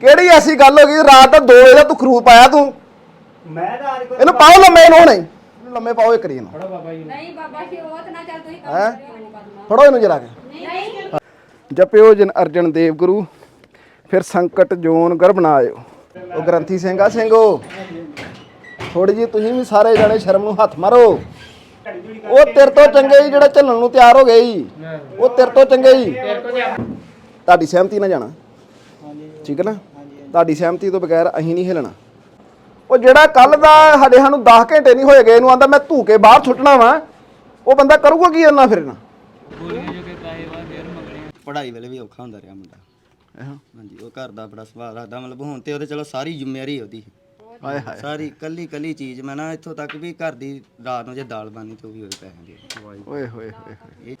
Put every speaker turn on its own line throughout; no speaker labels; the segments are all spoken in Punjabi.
ਕਿਹੜੀ ਐਸੀ ਗੱਲ ਹੋ ਗਈ ਰਾਤ ਦਾ 2 ਵਜੇ ਦਾ ਤੂੰ ਖਰੂਦ ਪਾਇਆ ਤੂੰ?
ਮੈਂ ਤਾਂ ਅੱਜ ਕੋਈ
ਇਹਨੂੰ ਪਾਓ ਲੰਮੇ ਨੂੰ ਹੁਣੇ। ਇਹਨੂੰ ਲੰਮੇ ਪਾਓ ਇੱਕ ਰੀ ਨੂੰ
ਫੜੋ ਬਾਬਾ ਜੀ
ਨਹੀਂ ਬਾਬਾ ਜੀ ਉਹ ਤਾਂ ਨਾ ਚੱਲ ਤੁਸੀਂ
ਹੈਂ?
ਕੰਮ ਕਰਨਾ
ਫੜੋ ਇਹਨੂੰ ਜਰਾ ਕੇ।
ਨਹੀਂ
ਜਪਿਓ ਜਨ ਅਰਜਨ ਦੇਵ ਗੁਰੂ ਫਿਰ ਸੰਕਟ ਜੋਨ ਗਰਭ ਨਾ ਆਇਓ ਉਹ ਗ੍ਰੰਥੀ ਸਿੰਘਾ ਸਿੰਘੋ। ਥੋੜੀ ਜੀ ਤੁਸੀਂ ਵੀ ਸਾਰੇ ਜਾਣੇ ਸ਼ਰਮ ਨੂੰ ਹੱਥ ਮਾਰੋ। ਉਹ ਤੇਰੇ ਤੋਂ ਚੰਗੇ ਹੀ ਜਿਹੜਾ ਚੱਲਣ ਨੂੰ ਤਿਆਰ ਹੋ ਗਏ ਜੀ ਉਹ ਤੇਰੇ ਤੋਂ ਚੰਗੇ ਹੀ। ਤੁਹਾਡੀ ਸਹਿਮਤੀ ਨਾਲ ਜਾਣਾ। ਠੀਕ ਹੈ ਨਾ? ਤੁਹਾਡੀ ਸਹਿਮਤੀ ਤੋਂ ਬਗੈਰ ਅਸੀਂ ਨਹੀਂ ਹਿਲਣਾ। ਉਹ ਜਿਹੜਾ ਕੱਲ ਦਾ ਸਾਡੇ ਸਾਨੂੰ 10 ਘੰਟੇ ਨਹੀਂ ਹੋਏ ਗਏ ਇਹਨੂੰ ਆਂਦਾ ਮੈਂ ਧੂ ਕੇ ਬਾਹਰ ਸੁੱਟਣਾ ਵਾ। ਉਹ ਬੰਦਾ ਕਰੂਗਾ ਕੀ ਇਹਨਾਂ ਫਿਰ ਨਾ?
ਪੜ੍ਹਾਈ ਵੇਲੇ ਵੀ ਔਖਾ ਹੁੰਦਾ ਰਿਹਾ ਮੁੰਡਾ। ਹਾਂਜੀ ਉਹ ਘਰ ਦਾ ਬੜਾ ਸੁਭਾਅ ਰੱਖਦਾ ਮਤਲਬ ਹੁਣ ਤੇ ਉਹਦੇ ਚਲੋ ਸਾਰੀ ਜ਼ਿੰਮੇਵਾਰੀ ਉਹਦੀ।
ਹਾਏ ਹਾਏ।
ਸਾਰੀ ਕੱਲੀ ਕੱਲੀ ਚੀਜ਼ ਮੈਂ ਨਾ ਇੱਥੋਂ ਤੱਕ ਵੀ ਘਰ ਦੀ ਰਾਤ ਨੂੰ ਜੇ ਦਾਲ ਬਾਨੀ ਤੇ ਉਹ ਵੀ ਉਹਦੇ ਪੈਸੇ ਦੇ
ਓਏ ਹੋਏ ਹੋਏ ਹੋਏ।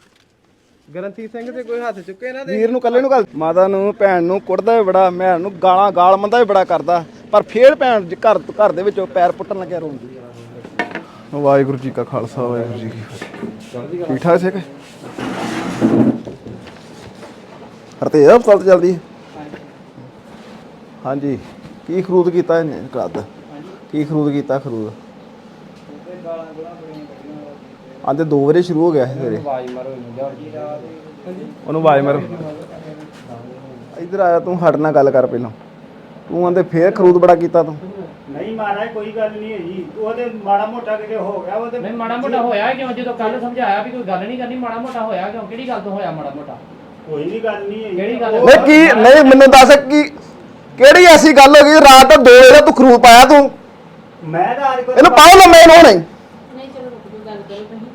ਗ੍ਰੰਥੀ ਸਿੰਘ ਤੇ ਕੋਈ ਹੱਥ ਚੁੱਕੇ ਨਾ
ਵੀਰ ਨੂੰ ਕੱਲੇ ਨੂੰ ਗੱਲ ਮਾਤਾ ਨੂੰ, ਭੈਣ ਨੂੰ ਕੁੱਟਦਾ ਵੀ ਬੜਾ, ਮੈਂ ਨੂੰ ਗਾਲਾਂ ਗਾਲ ਮੰਦਾ ਵੀ ਬੜਾ ਕਰਦਾ। ਪਰ ਫੇਰ ਭੈਣ ਜੀ ਘਰ ਘਰ ਦੇ ਵਿੱਚੋਂ ਪੈਰ ਪੁੱਟਣ ਲੱਗਿਆ ਰੋਂਦੀ ਵਾਹਿਗੁਰੂ ਜੀ ਕਾ ਖਾਲਸਾ, ਵਾਹਿਗੁਰੂ ਜੀ ਕੀ ਫਤਿਹ। ਠੀਕ ਠਾਕ ਸਿੱਖ? ਹਰਤੇ ਹਸਪਤਾਲ ਤੇ ਚੱਲਦੀ ਹਾਂਜੀ। ਕੀ ਖਰੂਦ ਕੀਤਾ ਇਹਨੇ ਕਦ ਕੀ ਖਰੂਦ ਕੀਤਾ, ਖਰੂਦ? ਆਂਦੇ 2 ਵਜੇ ਸ਼ੁਰੂ ਹੋ ਗਿਆ ਸੀ ਸਵੇਰੇ।
ਆਵਾਜ਼ ਮਾਰੋ ਇਹਨੂੰ ਜਾ
ਉਹਨੂੰ ਆਵਾਜ਼ ਮਾਰੋ। ਇੱਧਰ ਆਇਆ ਤੂੰ ਸਾਡੇ ਨਾਲ ਗੱਲ ਕਰ ਪਹਿਲਾਂ। ਤੂੰ ਆਂਦੇ ਫੇਰ ਖਰੂਦ ਬੜਾ ਕੀਤਾ ਤੂੰ।
ਨਹੀਂ ਮਹਾਰਾਜ ਕੋਈ ਗੱਲ ਨਹੀਂ ਹੋਈ ਉਹਦੇ ਮਾੜਾ ਮੋਟਾ ਕਿਤੇ ਹੋ ਗਿਆ ਉਹਦੇ
ਨਹੀਂ ਮਾੜਾ ਮੋਟਾ ਹੋਇਆ ਕਿਉਂ? ਜਦੋਂ ਕੱਲ ਸਮਝਾਇਆ ਵੀ ਕੋਈ ਗੱਲ ਨਹੀਂ ਕਰਨੀ ਮਾੜਾ ਮੋਟਾ ਹੋਇਆ ਕਿਉਂ? ਕਿਹੜੀ ਗੱਲ ਤੋਂ ਹੋਇਆ ਮਾੜਾ ਮੋਟਾ?
ਕੋਈ ਵੀ ਗੱਲ ਨਹੀਂ ਹੋਈ
ਕਿਹੜੀ ਗੱਲ?
ਨਹੀਂ ਕੀ ਨਹੀਂ ਮੈਨੂੰ ਦੱਸ ਕੀ ਕਿਹੜੀ ਐਸੀ ਗੱਲ ਹੋ ਗਈ? ਰਾਤ ਦਾ 2 ਵਜੇ ਤੂੰ ਖਰੂਦ ਪਾਇਆ ਤੂੰ?
ਮੈਂ ਤਾਂ ਅੱਜ ਕੋਈ
ਇਹਨੂੰ ਪਾਓ ਲੰਮੇ ਨੂੰ
ਨਹੀਂ ਚਲੋ ਰੁਕ ਜਾਓ ਗੱਲ ਕਰੋ ਤੁਸੀਂ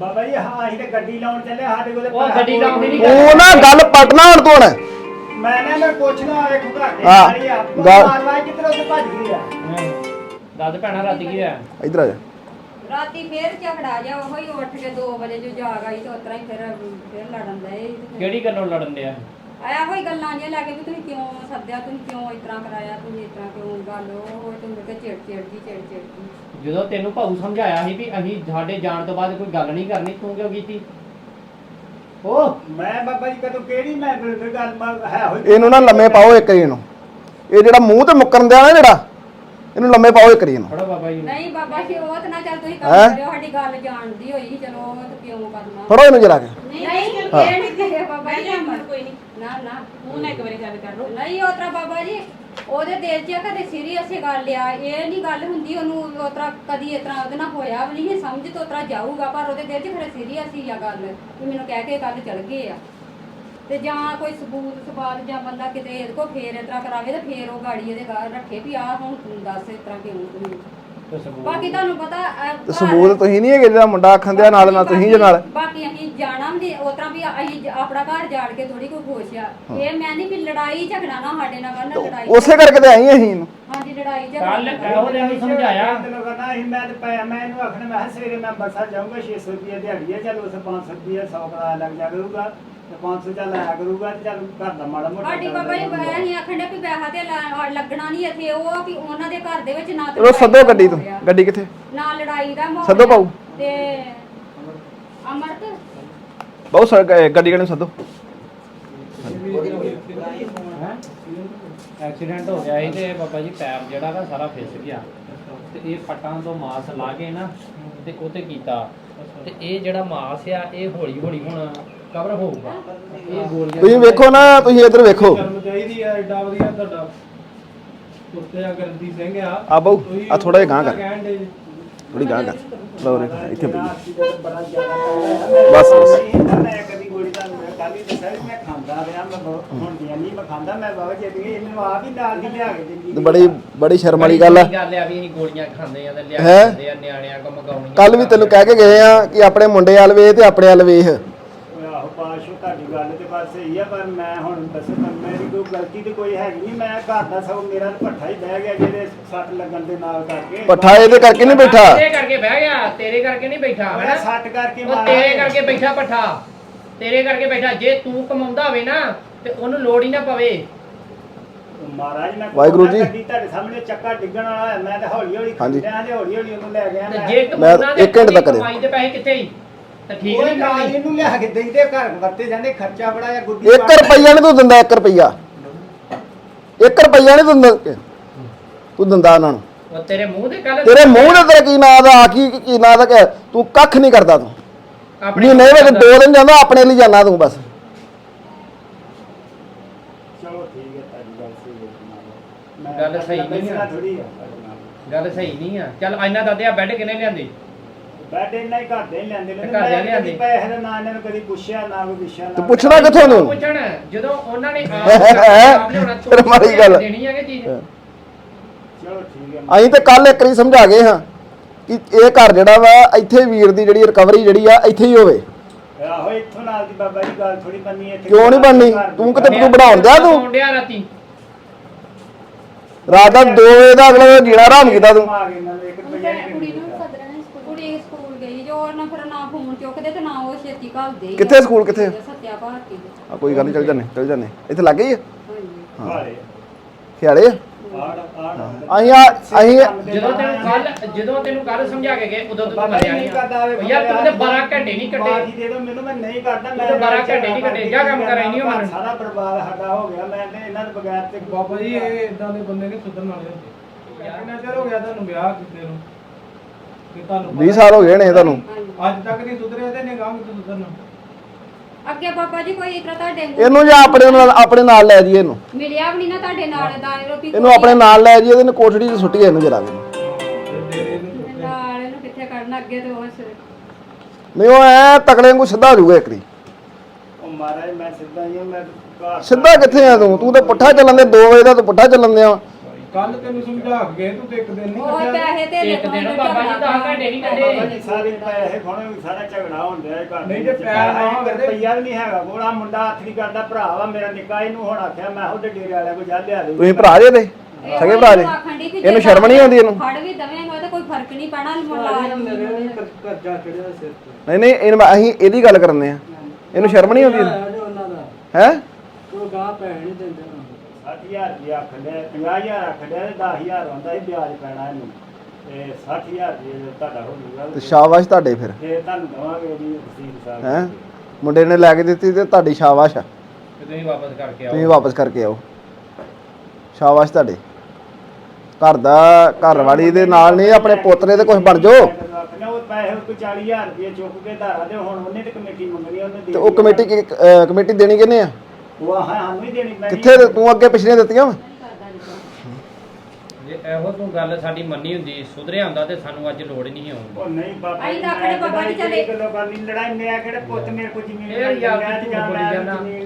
ਬਾਬਾ ਜੀ ਹਾਂ ਅਸੀਂ ਤੇ ਗੱਡੀ ਲਾਉਣ ਚੱਲੇ ਸਾਡੇ ਕੋਲੇ
ਉਹ ਗੱਡੀ ਲਾਉਣ ਦੀ ਨਹੀਂ
ਉਹ ਨਾ ਗੱਲ ਪਟਨਾ ਹੁਣ ਤੂੰ ਹੁਣ।
ਮੈਂ ਨਾ ਮੈਂ ਪੁੱਛਣਾ ਵੇਖੋ ਘਰ ਦੇ
ਹਾਂ,
ਸਾਰੀ ਆ।
ਗੱਲ-
ਮਾਰਵਾਈ ਕਿੱਧਰ ਉੱਥੇ ਭੱਜ ਗਈ ਆ?
ਦੱਸ ਭੈਣਾ ਰਾਤੀ ਕੀ ਹੋਇਆ?
ਇੱਧਰ ਆ ਜਾ।
ਰਾਤੀ ਫੇਰ ਝਗੜਾ ਜਾ ਉਹੀ ਉੱਠ ਕੇ 2 ਵਜੇ ਜੋ ਜਾਗ ਆਈ ਤੇ ਉਤਰਾ ਹੀ ਫਿਰ ਫਿਰ ਲੜਨ ਦੇ
ਕਿਹੜੀ ਗੱਲੋਂ ਲੜਨ ਡਿਆ
ਆਇਆ ਹੋਈ ਗੱਲਾਂ ਜਿਹੀਆਂ ਲੈ ਕੇ ਵੀ ਤੁਸੀਂ ਕਿਉਂ ਸੱਦਿਆ ਤੁਸੀਂ ਕਿਉਂ ਇਸ ਤਰ੍ਹਾਂ ਕਰਾਇਆ ਤੁਸੀਂ ਇਸ ਤਰ੍ਹਾਂ ਕਿਉਂ ਗੱਲ ਉਹ ਤੂੰ ਕਿ ਚਿੜ ਚਿੜ ਜੀ ਚਿੜ ਚਿੜ ਜੀ।
ਜਦੋਂ ਤੈਨੂੰ ਭਾਊ ਸਮਝਾਇਆ ਸੀ ਵੀ ਅਸੀਂ ਸਾਡੇ ਜਾਣ ਤੋਂ ਬਾਅਦ ਕੋਈ ਗੱਲ ਨਹੀਂ ਕਰਨੀ ਤੂੰ ਕਿਉਂ ਕੀਤੀ ਉਹ
ਮੈਂ ਬਾਬਾ ਜੀ ਕਦੋਂ ਕਿਹੜੀ ਮੈਂ ਫਿਰ ਗੱਲ ਮ- ਹੈ ਹੋਈ
ਇਹਨੂੰ ਨਾ ਲੰਮੇ ਪਾਓ ਇੱਕ ਰੀ ਨੂੰ ਇਹ ਜਿਹੜਾ ਮੂੰਹ ਤੇ ਮੁੱਕਰਨ ਦਿਆ ਨਾ ਜਿਹੜਾ ਇਹਨੂੰ ਲੰਮੇ ਪਾਓ ਇੱਕ ਰੀ ਨੂੰ
ਫੜੋ ਬਾਬਾ ਜੀ ਨੂੰ
ਨਹੀਂ ਬਾਬਾ ਜੀ ਉਹ ਤਾਂ ਨਾ ਚੱਲ ਤੁਸੀਂ
ਹੈਂ?
ਕੰਮ ਕਰਿਓ ਸਾਡੀ ਗੱਲ ਜਾਣਦੀ ਹੋਈ ਚਲੋ ਉਹ ਤਾਂ ਕਿਉਂ ਕਰਨਾ
ਫੜੋ ਇਹਨੂੰ ਜਰਾ ਕੇ
ਨਹੀਂ ਨਹੀਂ ਇਹ ਨਹੀਂ ਕਰਿਆ ਬਾਬਾ ਜੀ ਕੋਈ ਨਹੀਂ ਨਾ ਨਾ
ਹੁਣ ਇੱਕ ਵਾਰੀ ਗੱਲ ਕਰ ਲਓ
ਨਹੀਂ ਉਹ ਤਰ੍ਹਾਂ ਬਾਬਾ ਜੀ ਉਹਦੇ ਦਿਲ 'ਚ ਕਦੇ ਸੀਰੀਅਸ ਹੀ ਗੱਲ ਆ, ਇਹ ਨਹੀਂ ਗੱਲ ਹੁੰਦੀ ਉਹਨੂੰ ਉਹ ਕਦੀ ਇਸ ਤਰ੍ਹਾਂ ਉਹਦੇ ਨਾਲ ਹੋਇਆ ਵੀ ਨਹੀਂ ਸਮਝ ਤੋਂ ਤਰ੍ਹਾਂ ਜਾਊਗਾ, ਪਰ ਉਹਦੇ ਦਿਲ 'ਚ ਫਿਰ ਸੀਰੀਅਸ ਹੀ ਆ ਗੱਲ, ਵੀ ਮੈਨੂੰ ਕਹਿ ਕੇ ਕੱਲ ਚਲ ਗਏ ਆ। ਤੇ ਜਾਂ ਕੋਈ ਸਬੂਤ, ਸਵਾਲ ਜਾਂ ਬੰਦਾ ਕਿਤੇ ਇਹਦੇ ਕੋ ਫੇਰ ਇਸ ਕਰਾਵੇ ਤੇ ਫੇਰ ਉਹ ਗਾੜੀ ਇਹਦੇ ਘਰ ਰੱਖੇ ਵੀ ਆ ਹੁਣ ਤੂੰ ਦੱਸ ਇਸ ਤਰ੍ਹਾਂ ਕਿਉਂ ਤੂੰ। ਬਾਕੀ ਤੁਹਾਨੂੰ ਪਤਾ ਅਹ,
ਤੇ
ਘਰ-
ਸਬੂਤ ਤੁਸੀਂ ਨਹੀਂ ਹੈਗੇ ਜਿਹੜਾ ਮੁੰਡਾ ਆਖਣ ਦਿਆ ਨਾਲ ਨਾ ਤੁਸੀਂ ਜੇ ਨਾਲ?
ਬਾਕੀ ਅਸੀਂ ਜਾਣਾ ਵੀ ਉਸ ਤਰ੍ਹਾਂ ਵੀ ਅਸੀਂ ਜ- ਆਪਣਾ ਘਰ ਜਾੜ ਕੇ ਥੋੜੀ ਕੋਈ ਖੁਸ਼ ਆ। ਇਹ ਮੈਂ ਨਹੀਂ ਵੀ ਲੜਾਈ ਝਗੜਾ ਨਾ ਸਾਡੇ ਨਾਲ ਕਰਨਾ ਲੜਾਈ
ਉਸੇ ਕਰਕੇ ਤੇ ਆਈ ਅਸੀਂ ਇਹਨੂੰ।
ਹਾਂਜੀ ਲੜਾਈ
ਕੱਲ
ਝਗੜਾ
ਉਹਨੇ ਨੂੰ ਸਮਝਾਇਆ।
ਤੈਨੂੰ ਕਹਿੰਦਾ ਸੀ ਮੈਂ ਤੇ ਪਿਆ ਮੈਂ ਇਹਨੂੰ ਆਖਣਾ ਮੈਂ ਕਿਹਾ ਸਵੇਰੇ ਮੈਂ ਅੰਮ੍ਰਿਤਸਰ ਜਾਊਂਗਾ 600 ਰੁਪਏ ਦਿਹਾੜੀ ਹੈ ਚੱਲ ਉਸ 500 ਰੁਪਏ 100 ਕਰਾ ਲੱਗ ਜਾ ਕਰੂਗਾ। ਤੇ 500 ਚੱਲ ਆਇਆ ਕਰੂਗਾ ਤੇ ਚੱਲ ਘਰ ਦਾ ਮਾੜਾ ਮੋਟਾ
ਸਾਡੀ ਬਾਬਾ ਜੀ
ਚੱਲਦਾ
ਅਸੀਂ ਆਖਣ ਵੀ ਪੈਸਾ ਤੇ ਲਾ- ਲੱਗਣਾ ਨਹੀਂ ਇੱਥੇ ਉਹ ਆ ਵੀ ਉਹਨਾਂ ਦੇ ਘਰ ਦੇ ਵਿੱਚ ਨਾ ਤਾਂ
ਚਲੋ
ਲੜਾਈ
ਸੱਦੋ
ਦਾ
ਗੱਡੀ ਤੋਂ।
ਮਾਹੌਲ ਆ,
ਗੱਡੀ ਕਿੱਥੇ?
ਨਾ ਲੜਾਈ ਦਾ ਮਾਹੌਲ
ਸੱਦੋ
ਆ,
ਭਾਊ।
ਤੇ ਅਮਰਤ।
ਬਹੁਤ ਸਾਰਾ ਗੱਡੀ ਕਿਹਨੂੰ ਸੱਦੋ।
ਐਕਸੀਡੈਂਟ ਹੋ ਗਿਆ ਸੀ ਤੇ ਬਾਬਾ ਜੀ ਪੈਰ ਜਿਹੜਾ ਵਾ ਸਾਰਾ ਫਿਸ ਗਿਆ। ਤੇ ਇਹ ਪੱਟਾਂ ਤੋਂ ਮਾਸ ਲਾ ਕੇ ਨਾ ਤੇ ਉਹ ਤੇ ਕੀਤਾ। ਤੇ ਇਹ ਜਿਹੜਾ ਮਾਸ ਆ ਇਹ ਹੌਲੀ ਹੌਲੀ ਹੁਣ ਕਵਰ ਹੋਊਗਾ। ਇਹ ਗੋਲੀਆਂ
ਤੁਸੀਂ ਵੇਖੋ ਨਾ ਤੁਸੀਂ ਇੱਧਰ ਵੇਖੋ।
ਸ਼ਰਮ ਚਾਹੀਦੀ ਆ ਐਡਾ ਵਧੀਆ ਤੁਹਾਡਾ ਕੁੱਤੇ ਆ ਗਰਦੀ ਸਿੰਘ ਆ।
ਆ ਬਾਊ ਆ ਥੋੜਾ ਜਿਹਾ ਗਾਂ ਕਰ।
ਕਹਿਣ ਦੇ
ਥੋੜੀ ਗਾਂ ਕਰ। ਲਓ ਰੇ ਇੱਥੇ
ਮੇਰਾ
ਬਈ
accident ਬੜਾ ਜ਼ਿਆਦਾ ਹੋਇਆ।
ਬਸ, ਬਸ।
ਮੈਂ ਮੈਂ ਕਦੀ ਗੋਲੀ ਤੁਹਾਨੂੰ ਮੈਂ ਕੱਲ ਹੀ ਦੱਸਿਆ ਵੀ ਮੈਂ ਖਾਂਦਾ ਰਿਹਾ ਮੈਂ ਬਹੁਤ- ਹੁਣ ਦੀਆਂ ਨਹੀਂ ਮੈਂ ਖਾਂਦਾ ਮੈਂ ਬਾਬਾ ਜੀ ਦੀ ਇਹਨੂੰ ਆਪ ਹੀ ਨਾਲ ਦੀ ਲਿਆ ਕੇ ਦਿੰਦੀ
ਤੇ ਬੜੀ ਬੜੀ ਸ਼ਰਮ ਵਾਲੀ ਗੱਲ ਆ।
ਗੱਲ ਆ ਵੀ ਅਸੀਂ ਗੋਲੀਆਂ ਖਾਂਦੇ ਆ ਤੇ ਲਿਆ
ਹੈਂ?
ਕੇ ਖਾਂਦੇ ਆ ਨਿਆਣਿਆਂ ਕੋ ਮਗਾਉਣੀਆਂ
ਕੱਲ ਵੀ ਤੈਨੂੰ ਕਹਿ ਕੇ ਗਏ ਆ ਕਿ ਆਪਣੇ ਮੁੰਡੇ ਵੱਲ ਵੇਖ ਤੇ ਆਪਣੇ ਵੱਲ ਵੇਖ
ਆਹੋ ਪਾਸ਼ੋ ਤੁਹਾਡੀ ਗੱਲ ਤੇ ਬਸ ਸਹੀ ਆ ਪਰ ਮੈਂ ਹੁਣ ਦੱਸੋ ਤਾਂ ਮੇਰੀ ਕੋਈ ਗਲਤੀ ਤੇ ਕੋਈ ਹੈਗੀ ਨਹੀਂ। ਮੈਂ ਘਰ ਦਾ ਸਭ ਮੇਰਾ ਭੱਠਾ ਹੀ ਬਹਿ ਗਿਆ ਜਿਹਦੇ ਸੱਟ ਲੱਗਣ ਦੇ ਨਾਲ ਕਰਕੇ।
ਪੱਠਾ ਇਹਦੇ ਕਰਕੇ ਨਹੀਂ ਬੈਠਾ?
ਤੇਰੇ ਕਰਕੇ ਬਹਿ ਗਿਆ ਤੇਰੇ ਕਰਕੇ ਨਹੀਂ ਬੈਠਾ
ਮੈਂ
ਹੈਨਾ?
ਸੱਟ ਕਰਕੇ
ਉਹ
ਮਾਰਾ
ਤੇਰੇ ਕਰਕੇ ਬੈਠਾ ਪੱਠਾ ਤੇਰੇ ਕਰਕੇ ਬੈਠਾ। ਜੇ ਤੂੰ ਕਮਾਉਂਦਾ ਹੋਵੇ ਨਾ ਤੇ ਉਹਨੂੰ ਲੋੜ ਹੀ ਨਾ ਪਵੇ।
ਮਹਾਰਾਜ ਮੈਂ
ਵਾਹਿਗੁਰੂ ਜੀ।
ਗੱਡੀ ਤੁਹਾਡੇ ਸਾਹਮਣੇ ਚੱਕਾ ਡਿੱਗਣ ਵਾਲਾ ਹੈ ਮੈਂ ਤਾਂ ਹੌਲੀ ਹੌਲੀ
ਹਾਂਜੀ।
ਖੰਡਿਆਂ ਤੇ ਹੌਲੀ ਹੌਲੀ ਉਹਨੂੰ ਲੈ ਗਿਆ।
ਤੇ
ਮੈਂ
ਜੇ
ਇੱਕ ਘੰਟੇ ਤੱਕ
ਕਮਾਈ ਦੇ ਪੈਸੇ ਕਿੱਥੇ ਹੀ? ਤਾਂ ਠੀਕ
ਉਹ
ਨਹੀਂ
ਨਾਲ
ਕਰਨੀ।
ਇਹਨੂੰ ਲਿਆ ਕੇ ਦੇਈਦੇ ਘਰ ਵਰਤੇ ਜਾਂਦੇ ਖਰਚਾ ਬੜਾ ਆ ਗੁੱਡੀ
1 ਰੁਪਈਆ ਨਹੀਂ ਤੂੰ ਦਿੰਦਾ 1 ਰੁਪਈਆ। 1 ਰੁਪਈਆ ਨਹੀਂ ਤੂੰ ਦਿੰਦਾ ਤੂੰ ਦਿੰਦਾ ਉਹਨਾਂ ਨੂੰ।
ਉਹ ਤੇਰੇ ਮੂੰਹ ਤੇ ਕੱਲ
ਤੇਰੇ ਮੂੰਹ ਦੇ ਤੇਰੇ ਕੀ ਨਾਂ ਦਾ ਕੀ ਕੀ ਨਾਂ ਦਾ ਕਿ ਤੂੰ ਕੱਖ ਨਹੀਂ ਕਰਦਾ ਤੂੰ। ਮਹੀਨੇ ਵਿੱਚ ਦੋ ਦਿਨ ਜਾਂਦਾ ਆਪਣੇ ਲਈ ਤੂੰ ਬਸ।
ਚਲੋ ਠੀਕ ਹੈ ਤੁਹਾਡੀ ਗੱਲ ਸਹੀ ਹੈ। ਮੈਂ
ਗੱਲ ਸਹੀ ਨਹੀਂ ਆ।
ਥੋੜੀ ਆ ਤੁਹਾਡੇ ਨਾਲ।
ਗੱਲ ਸਹੀ ਨਹੀਂ ਆ। ਚੱਲ ਇੰਨਾ ਦੱਦੇ ਆ ਬੈੱਡ ਕਿਨੇ ਲਿਆਂਦੀ?
ਬੈਡ ਇੰਨਾ ਹੀ ਘਰ ਦੇ ਹੀ ਲੈਂਦੇ ਨੇ
ਤੇ ਘਰ ਦੇ
ਮੈਂ
ਲਿਆਂਦੇ।
ਕਦੀ ਪੈਸੇ ਦਾ ਨਾ ਇਹਨਾਂ ਨੂੰ ਕਦੀ ਪੁੱਛਿਆ ਨਾ ਕੋਈ ਵਿਸ਼ਾ ਨਾ
ਤੂੰ ਪੁੱਛਣਾ ਕਿੱਥੋਂ ਨੂੰ
ਪੁੱਛਣ ਜਦੋਂ ਉਹਨਾਂ ਨੇ
ਫਿਰ ਮਾੜੀ ਗੱਲ।
ਦੇਣੀ ਹੈ ਕਿ ਚੀਜ਼
ਚਲੋ ਠੀਕ ਹੈ
ਅਸੀਂ ਤੇ ਕੱਲ ਇੱਕ ਵਾਰੀ ਸਮਝਾ ਗਏ ਹਾਂ ਕਿ ਇਹ ਘਰ ਜਿਹੜਾ ਵਾ ਇੱਥੇ ਵੀਰ ਦੀ ਜਿਹੜੀ ਰਿਕਵਰੀ ਜਿਹੜੀ ਆ ਇੱਥੇ ਹੀ ਹੋਵੇ
ਆਹੋ ਇੱਥੋਂ ਨਾਲ ਦੀ ਬਾਬਾ ਜੀ ਗੱਲ ਥੋੜੀ ਬੰਨੀ ਇੱਥੇ
ਕਿਉਂ ਨਹੀਂ ਬਣਨੀ?
ਘਰ
ਤੂੰ ਕਿਤੇ ਤੂੰ ਬਣਾਉਣ ਦਿਆ ਤੂੰ?
ਬਣਾਉਣ ਡਿਆ ਰਾਤੀ
ਰਾਤ ਦਾ 2 ਵਜੇ ਦਾ ਅਗਲਾ ਦਿਨ ਜੀਣਾ ਹਰਾਮ ਕੀਤਾ ਤੂੰ
ਆ ਗਏ ਇਹਨਾਂ ਨੂੰ ਇੱਕ ਰੁਪਈਆ ਨਹੀਂ
ਕੁੜੀ ਨੂੰ
ਦਿੱਤਾ।
ਸੱਦਣਾ ਨੀ ਸਕੂਲ ਕੁੜੀ ਸਕੂਲ ਗਈ ਜੋ ਉਹਨਾਂ ਫਿਰ ਨਾ ਫੋਨ ਚੁੱਕਦੇ ਤੇ ਨਾ ਘੱਲਦੇ
ਕਿੱਥੇ ਸਕੂਲ, ਕਿੱਥੇ?
ਸੱਤਿਆ ਭਾਰਤੀ ਦੇ।
ਆ ਕੋਈ ਗੱਲ ਨਹੀਂ ਚੱਲ ਜਾਂਦੇ ਚੱਲ ਜਾਂਦੇ। ਇੱਥੇ ਲੱਗੇ ਹੀ ਆ?
ਹਾਂਜੀ।
ਭਾਰੇ
ਖਿਆਲੇ ਆ?
ਆੜ ਆੜ
ਅਸੀਂ ਆ ਅਸੀਂ
ਜਦੋਂ ਤੈਨੂੰ ਕੱਲ ਜਦੋਂ ਤੈਨੂੰ ਕੱਲ ਸਮਝਾ ਕੇ ਗਏ ਉਦੋਂ ਤੂੰ
ਬਾਬਾ ਜੀ
ਨਹੀਂ
ਕਰਦਾ ਵੇ
ਯਾਰ ਤੂੰ ਤੇ 12 ਘੰਟੇ ਨਹੀਂ
ਮਾਫੀ
ਕੱਟੇ
ਦੇ ਦਿਓ ਮੈਨੂੰ ਮੈਂ ਨਹੀਂ ਕਰਦਾ
ਤੂੰ ਤਾਂ ਬਾਰਾਂ ਘੰਟੇ ਨਹੀਂ ਕੱਟੇ, ਜਾ ਕੰਮ ਕਰ, ਇੰਨੀ ਉਮਰ।
ਸਾਰਾ ਪਰਿਵਾਰ ਸਾਡਾ ਹੋ ਗਿਆ ਮੈਂ ਤੇ ਇਹਨਾਂ ਦੇ ਬਗੈਰ ਤੇ
ਬਾਬਾ ਜੀ ਇਹ ਇਦਾਂ ਦੇ ਬੰਦੇ ਨਹੀਂ ਸੁਧਰਨ ਵਾਲੇ ਹੁੰਦੇ। ਕਿੰਨਾ ਚਿਰ ਹੋ ਗਿਆ ਤੁਹਾਨੂੰ ਵਿਆਹ ਕੀਤੇ ਨੂੰ? ਕਿ ਤੁਹਾਨੂੰ
20 ਸਾਲ ਹੋ ਗਏ ਨੇ ਤੁਹਾਨੂੰ।
ਅੱਜ ਤੱਕ ਨਹੀਂ ਸੁਧਰਿਆ ਤੇ ਨਿਗਾਹ ਵਿੱਚ ਸੁਧਰਨਾ।
ਅੱਗੇ ਬਾਬਾ ਜੀ ਕੋਈ ਇਤਰਾ ਤੁਹਾਡੇ ਮੂੰਹ
ਇਹਨੂੰ ਜਾਂ ਆਪਣੇ ਨਾਲ ਆਪਣੇ ਨਾਲ ਲੈ ਜਾਈਏ ਇਹਨੂੰ।
ਮਿਲਿਆ ਵੀ ਨਹੀਂ ਨਾ ਤੁਹਾਡੇ ਨਾਲ ਦਾ ਰੋਟੀ
ਇਹਨੂੰ ਆਪਣੇ ਨਾਲ ਲੈ ਜਾਈਏ ਇਹਨੂੰ ਕੋਠੜੀ 'ਚ ਸੁੱਟੀਏ ਇਹਨੂੰ ਜਰਾ ਵੀ।
ਨਾਲ ਇਹਨੂੰ ਕਿੱਥੇ ਕਰਨਾ ਅੱਗੇ ਤੇ ਉਸ
ਨਹੀਂ ਉਹ ਐ ਤਕੜੇ ਨੂੰ ਸਿੱਧਾ ਹੋ ਜਾਊਗਾ ਇੱਕ ਦੀ।
ਉਹ ਮਹਾਰਾਜ ਮੈਂ ਸਿੱਧਾ ਹੀ ਹਾਂ, ਮੈਂ ਘਰ
ਸਿੱਧਾ ਕਿੱਥੇ ਆ ਤੂੰ? ਤੂੰ ਤਾਂ ਪੁੱਠਾ ਚੱਲਣ ਦੇ 2 ਵਜੇ ਦਾ ਤੂੰ ਪੁੱਠਾ ਚੱਲਣ ਦੇ ਆ
ਕੱਲ ਤੈਨੂੰ ਸਮਝਾ ਕੇ ਗਏ ਤੂੰ ਤੇ ਇੱਕ ਦਿਨ ਨਹੀਂ
ਉਹ
ਕੱਢਿਆ
ਪੈਸੇ ਤੇ
ਇੱਕ ਦਿਨ ਬਾਬਾ ਜੀ ਦਸ ਘੰਟੇ ਨਹੀਂ ਕੱਢੇ।
ਬਾਬਾ ਜੀ ਸਾਰੇ ਪੈਸੇ ਖੋਣੇ ਵੀ ਸਾਰਾ ਝਗੜਾ ਡਿਆ ਇਹ ਘਰ
ਨਹੀਂ ਜੇ
ਵਿੱਚ।
ਪੈਰ ਨਾ ਹੋਵੇ ਤੇ-
ਰੁਪਈਆ ਵੀ ਨਹੀਂ ਹੈਗਾ ਕੋਲਾ ਮੁੰਡਾ ਹੱਥ ਨਹੀਂ ਕਰਦਾ ਭਰਾ ਵਾ ਮੇਰਾ ਨਿੱਕਾ ਇਹਨੂੰ ਹੁਣ ਆਖਿਆ ਮੈਂ ਉਹਦੇ ਡੇਰੇ ਵਾਲਿਆਂ ਕੋਲ ਜਾ ਲਿਆ ਦੇ।
ਤੁਸੀਂ ਭਰਾ ਜੇ ਦੇ ਸਗੇ ਭਰਾ ਜੇ? ਇਹਨੂੰ ਸ਼ਰਮ ਨਹੀਂ ਆਉਂਦੀ ਇਹਨੂੰ?
ਫੜ ਵੀ ਦਵੇਂਗਾ ਤਾਂ ਕੋਈ ਫ਼ਰਕ ਨਹੀਂ ਪੈਣਾ ਮੁਲਾਜ਼ਮ
ਕਰਜ਼ਾ ਚੜਿਆ ਸਿਰ ਤੇ।
ਨਹੀਂ ਨਹੀਂ ਇਹਨੂੰ ਅਸੀਂ ਇਹਦੀ ਗੱਲ ਕਰਨੇ ਆ। ਇਹਨੂੰ ਸ਼ਰਮ ਨਹੀਂ ਆਉਂਦੀ
ਉਹਨਾਂ ਦਾ
ਹੈ?
ਉਹ ਗਾਹ ਪੈ ਨਹੀਂ ਦਿੰਦੇ।
60000 ਰੁਪਇਆ ਆਖੜਿਆ 50000 ਆਖੜਿਆ ਤੇ 10000 ਆਉਂਦਾ ਸੀ ਵਿਆਜ ਪੈਣਾ ਇਹਨੂੰ। ਤੇ 60000 ਰੁਪਏ ਤੁਹਾਡਾ ਹੋ
ਤੇ
ਜਾਊਗਾ
ਸ਼ਾਬਾਸ਼ ਤੁਹਾਡੇ ਫਿਰ।
ਫੇਰ ਤੁਹਾਨੂੰ ਦਵਾਂਗੇ ਜੀ ਵਸੀਲ ਸਾਹਿਬ
ਹੈ? ਮੁੰਡੇ ਨੇ ਲੈ ਕੇ ਦਿੱਤੀ ਤੇ ਤੁਹਾਡੀ ਸ਼ਾਬਾਸ਼ ਆ।
ਤੇ ਤੁਸੀਂ ਵਾਪਸ ਕਰਕੇ
ਤੁਸੀਂ
ਆਓ
ਵਾਪਸ ਕਰਕੇ ਆਓ। ਸ਼ਾਬਾਸ਼ ਤੁਹਾਡੇ। ਘਰ ਦਾ ਘਰ ਵਾਲੀ ਦੇ ਨਾਲ ਨਹੀਂ ਆਪਣੇ ਪੋਤਰੇ ਦੇ ਕੁਝ ਬਣ ਜਾਓ।
ਆਖਣਾ ਉਹ ਪੈਸੇ ਉਹ 40000 ਰੁਪਏ ਚੁੱਕ ਕੇ ਧਾਰਾ ਦੇ ਹੁਣ ਉਹਨੇ ਤੇ ਕਮੇਟੀ ਮੰਗਣੀ ਉਹਨੇ ਦੇ
ਤੇ ਉਹ ਕਮੇਟੀ ਕੀ- ਅਹ ਕਮੇਟੀ ਦੇਣੀ ਕਿਹਨੇ ਆ?
ਉਹ ਹਾਂ ਸਾਨੂੰ ਹੀ ਦੇਣੀ ਪੈਣੀ
ਕਿੱਥੇ ਤੂੰ ਅੱਗੇ ਪਿਛਲੇ ਦਿੱਤੀਆਂ ਵਾਂ?
ਜੇ ਇਹੋ ਤੂੰ ਗੱਲ ਸਾਡੀ ਮੰਨੀ ਹੁੰਦੀ ਸੁਧਰਿਆ ਹੁੰਦਾ ਤੇ ਸਾਨੂੰ ਅੱਜ ਲੋੜ ਹੀ ਨਹੀਂ ਆਉਂਦੀ
ਉਹ ਨਹੀਂ ਬਾਬਾ
ਅਸੀਂ ਤਾਂ ਆਖਣੇ ਬਾਬਾ ਜੀ ਚੱਲੇ।
ਕਿਲੋ ਗੱਲ ਨਹੀਂ ਲੜਾਈ ਮੈਂ ਕਿਹੜੇ ਪੁੱਤ ਮੇਰੇ ਕੋਲ ਜ਼ਮੀਨ
ਇਹ ਯਾਰ
ਮੈਂ
ਤੂੰ
ਜਾਂ
ਬੋਲੀ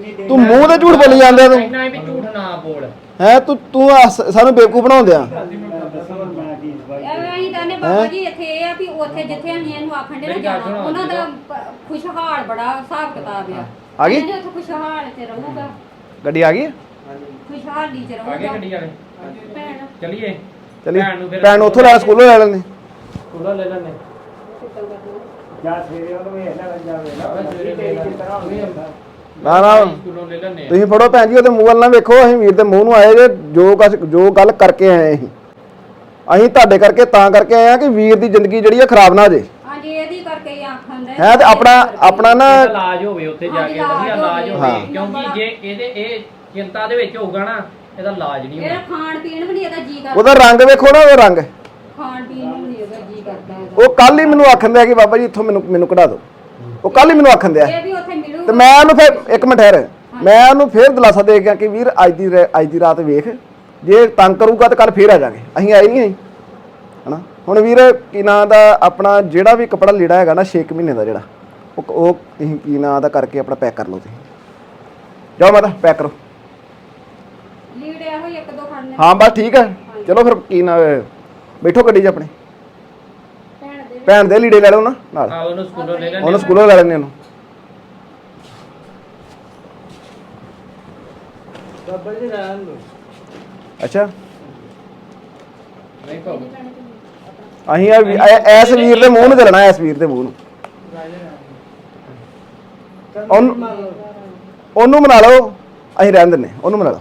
ਦੇਣੀ।
ਤੂੰ ਮੂੰਹ ਤੇ ਝੂਠ ਬੋਲੀ ਜਾਂਦਾ ਤੂੰ।
ਇੰਨਾ ਵੀ ਝੂਠ ਨਾ ਬੋਲ।
ਹੈ ਤੂੰ ਤੂੰ ਆ ਸ- ਸਾਨੂੰ ਬੇਵਕੂਫ ਬਣਾਉਂਦਿਆ
ਦੱਸੋ ਮੈਂ ਕੀ
ਐਵੇਂ ਅਸੀਂ ਤਾਂ ਨੇ ਬਾਬਾ ਜੀ ਇੱਥੇ ਇਹ ਆ ਵੀ ਉੱਥੇ ਜਿੱਥੇ ਅਸੀਂ ਇਹਨੂੰ ਆਖਣ ਦੇ ਨਾ
ਮੇਰੀ ਗੱਲ
ਜਾਣਾ
ਸੁਣੋ,
ਉਹਨਾਂ ਦਾ ਪ- ਖੁਸ਼ਹਾਲ ਬੜਾ ਹਿਸਾਬ ਕਿਤਾਬ ਆ।
ਆ ਗਈ?
ਉੱਥੇ ਖੁਸ਼ਹਾਲ ਚ ਰਹੂਗਾ।
ਗੱਡੀ ਆ ਗਈ?
ਖੁਸ਼ਹਾਲੀ ਚ
ਆਗੇ
ਰਹੂਗਾ।
ਗੱਡੀ ਵਾਲੇ?
ਭੈਣ।
ਚਲਿਏ।
ਚਲੀ
ਭੈਣ ਨੂੰ ਫਿਰ-
ਭੈਣ ਨੂੰ ਉੱਥੋਂ ਲੈ ਸਕੂਲੋਂ ਲੈ ਲੈਂਦੇ।
ਸਕੂਲੋਂ ਲੈ ਲੈਣੇ
ਜਾਂ ਸਵੇਰੇ ਉਹਨੂੰ ਵੇਖ ਲੈ ਜਾਵੇ ਨਾ
ਸਵੇਰੇ
ਨਾ ਨਾ।
ਸਕੂਲੋਂ ਲੈ ਲੈਣੇ
ਤੁਸੀਂ ਫੜੋ ਭੈਣ ਜੀ ਉਹਦੇ ਮੂੰਹ ਵੱਲ ਨਾ ਵੇਖੋ। ਅਸੀਂ ਵੀਰ ਦੇ ਮੂੰਹ ਨੂੰ ਆਏ ਜੇ ਜੋ ਕੁਛ- ਜੋ ਗੱਲ ਕਰਕੇ ਆਏ ਅਸੀਂ। ਅਸੀਂ ਤੁਹਾਡੇ ਕਰਕੇ ਤਾਂ ਕਰਕੇ ਆਏ ਆ ਕਿ ਵੀਰ ਦੀ ਜ਼ਿੰਦਗੀ ਜਿਹੜੀ ਆ ਖਰਾਬ ਨਾ ਹੋ ਜੇ
ਹੀ
ਤੇ ਆਪਣਾ ਆਪਣਾ ਨਾ
ਇਹਦਾ ਇਲਾਜ ਹੋਵੇ ਉੱਥੇ ਜਾ ਕੇ ਵਧੀਆ ਇਲਾਜ ਹੋਵੇ। ਕਿਉਂਕਿ ਜੇ ਇਹਦੇ ਇਹ ਚਿੰਤਾ ਦੇ ਵਿੱਚ ਹੋਊਗਾ ਨਾ ਇਹਦਾ ਇਲਾਜ ਨਹੀਂ
ਇਹਦਾ
ਹੋਣਾ
ਖਾਣ ਪੀਣ ਵੀ ਨਹੀਂ ਇਹਦਾ ਜੀ ਕਰਦਾ।
ਉਹਦਾ ਰੰਗ ਵੇਖੋ ਨਾ ਉਹਦਾ ਰੰਗ।
ਖਾਣ ਪੀਣ ਨੂੰ ਨਹੀਂ ਇਹਦਾ ਜੀ ਕਰਦਾ।
ਉਹ ਕੱਲ ਹੀ ਮੈਨੂੰ ਆਖਣ ਦਿਆ ਕਿ ਬਾਬਾ ਜੀ ਇੱਥੋਂ ਮੈਨੂੰ ਮੈਨੂੰ ਕਢਾ ਦਿਓ। ਉਹ ਕੱਲ ਹੀ ਮੈਨੂੰ ਆਖਣ ਦਿਆ।
ਇਹ ਵੀ ਉੱਥੇ ਮਿਲੂਗਾ
ਤੇ ਮੈਂ ਉਹਨੂੰ ਫਿਰ ਇੱਕ ਮਿੰਟ ਠਹਿਰ। ਮੈਂ ਉਹਨੂੰ ਫਿਰ ਦਿਲਾਸਾ ਦੇ ਗਿਆ ਕਿ ਵੀਰ ਅੱਜ ਦੀ ਰਾ- ਅੱਜ ਦੀ ਰਾਤ ਵੇਖ। ਜੇ ਤੰਗ ਕਰੂਗਾ ਤਾਂ ਕੱਲ ਫੇਰ ਆ ਜਾਗੇ। ਅਸੀਂ ਆਏ ਨਹੀਂ। ਅਸੀਂ ਹਨਾ? ਹੁਣ ਵੀਰ ਕੀ ਨਾਂ ਦਾ ਆਪਣਾ ਜਿਹੜਾ ਵੀ ਕੱਪੜਾ ਲੀੜਾ ਹੈਗਾ ਨਾ 6 ਮਹੀਨੇ ਦਾ ਜਿਹੜਾ ਉਹ ਉਹ ਤੁਸੀਂ ਕੀ ਨਾਂ ਦਾ ਕਰਕੇ ਆਪਣਾ ਪੈਕ ਕਰ ਲਓ ਤੁਸੀਂ। ਜਾਓ ਮਾਤਾ ਪੈਕ ਕਰੋ।
ਲੀੜ ਇਹੋ ਹੀ ਇੱਕ ਦੋ ਖੜਨੇ
ਹਾਂ ਬਸ ਠੀਕ ਹੈ ਚਲੋ ਫਿਰ ਕੀ ਨਾਂ ਬੈਠੋ ਗੱਡੀ 'ਚ ਆਪਣੇ।
ਭੈਣ ਦੇ।
ਭੈਣ ਦੇ ਲੀੜੇ ਲੈ ਲਓ ਨਾ ਨਾਲ।
ਆ ਉਹਨੂੰ ਸਕੂਲੋਂ ਲੈ ਲੈਣੇ
ਉਹਨੂੰ ਸਕੂਲੋਂ ਲੈ ਲੈਣੇ ਉਹਨੂੰ।
ਰਹਿਣ
ਅੱਛਾ।
ਨਹੀਂ ਭਾਊ
ਅਸੀਂ ਆ ਵੀ- ਐ- ਐਸ ਵੀਰ ਦੇ ਮੂੰਹ ਨੂੰ ਚੱਲਣਾ ਐਸ ਵੀਰ ਦੇ ਮੂੰਹ ਨੂੰ। ਉਹਨੂੰ ਉਹਨੂੰ ਮਨਾ ਲਓ ਅਸੀਂ ਰਹਿਣ ਦਿੰਨੇ ਉਹਨੂੰ ਮਨਾ ਲਓ।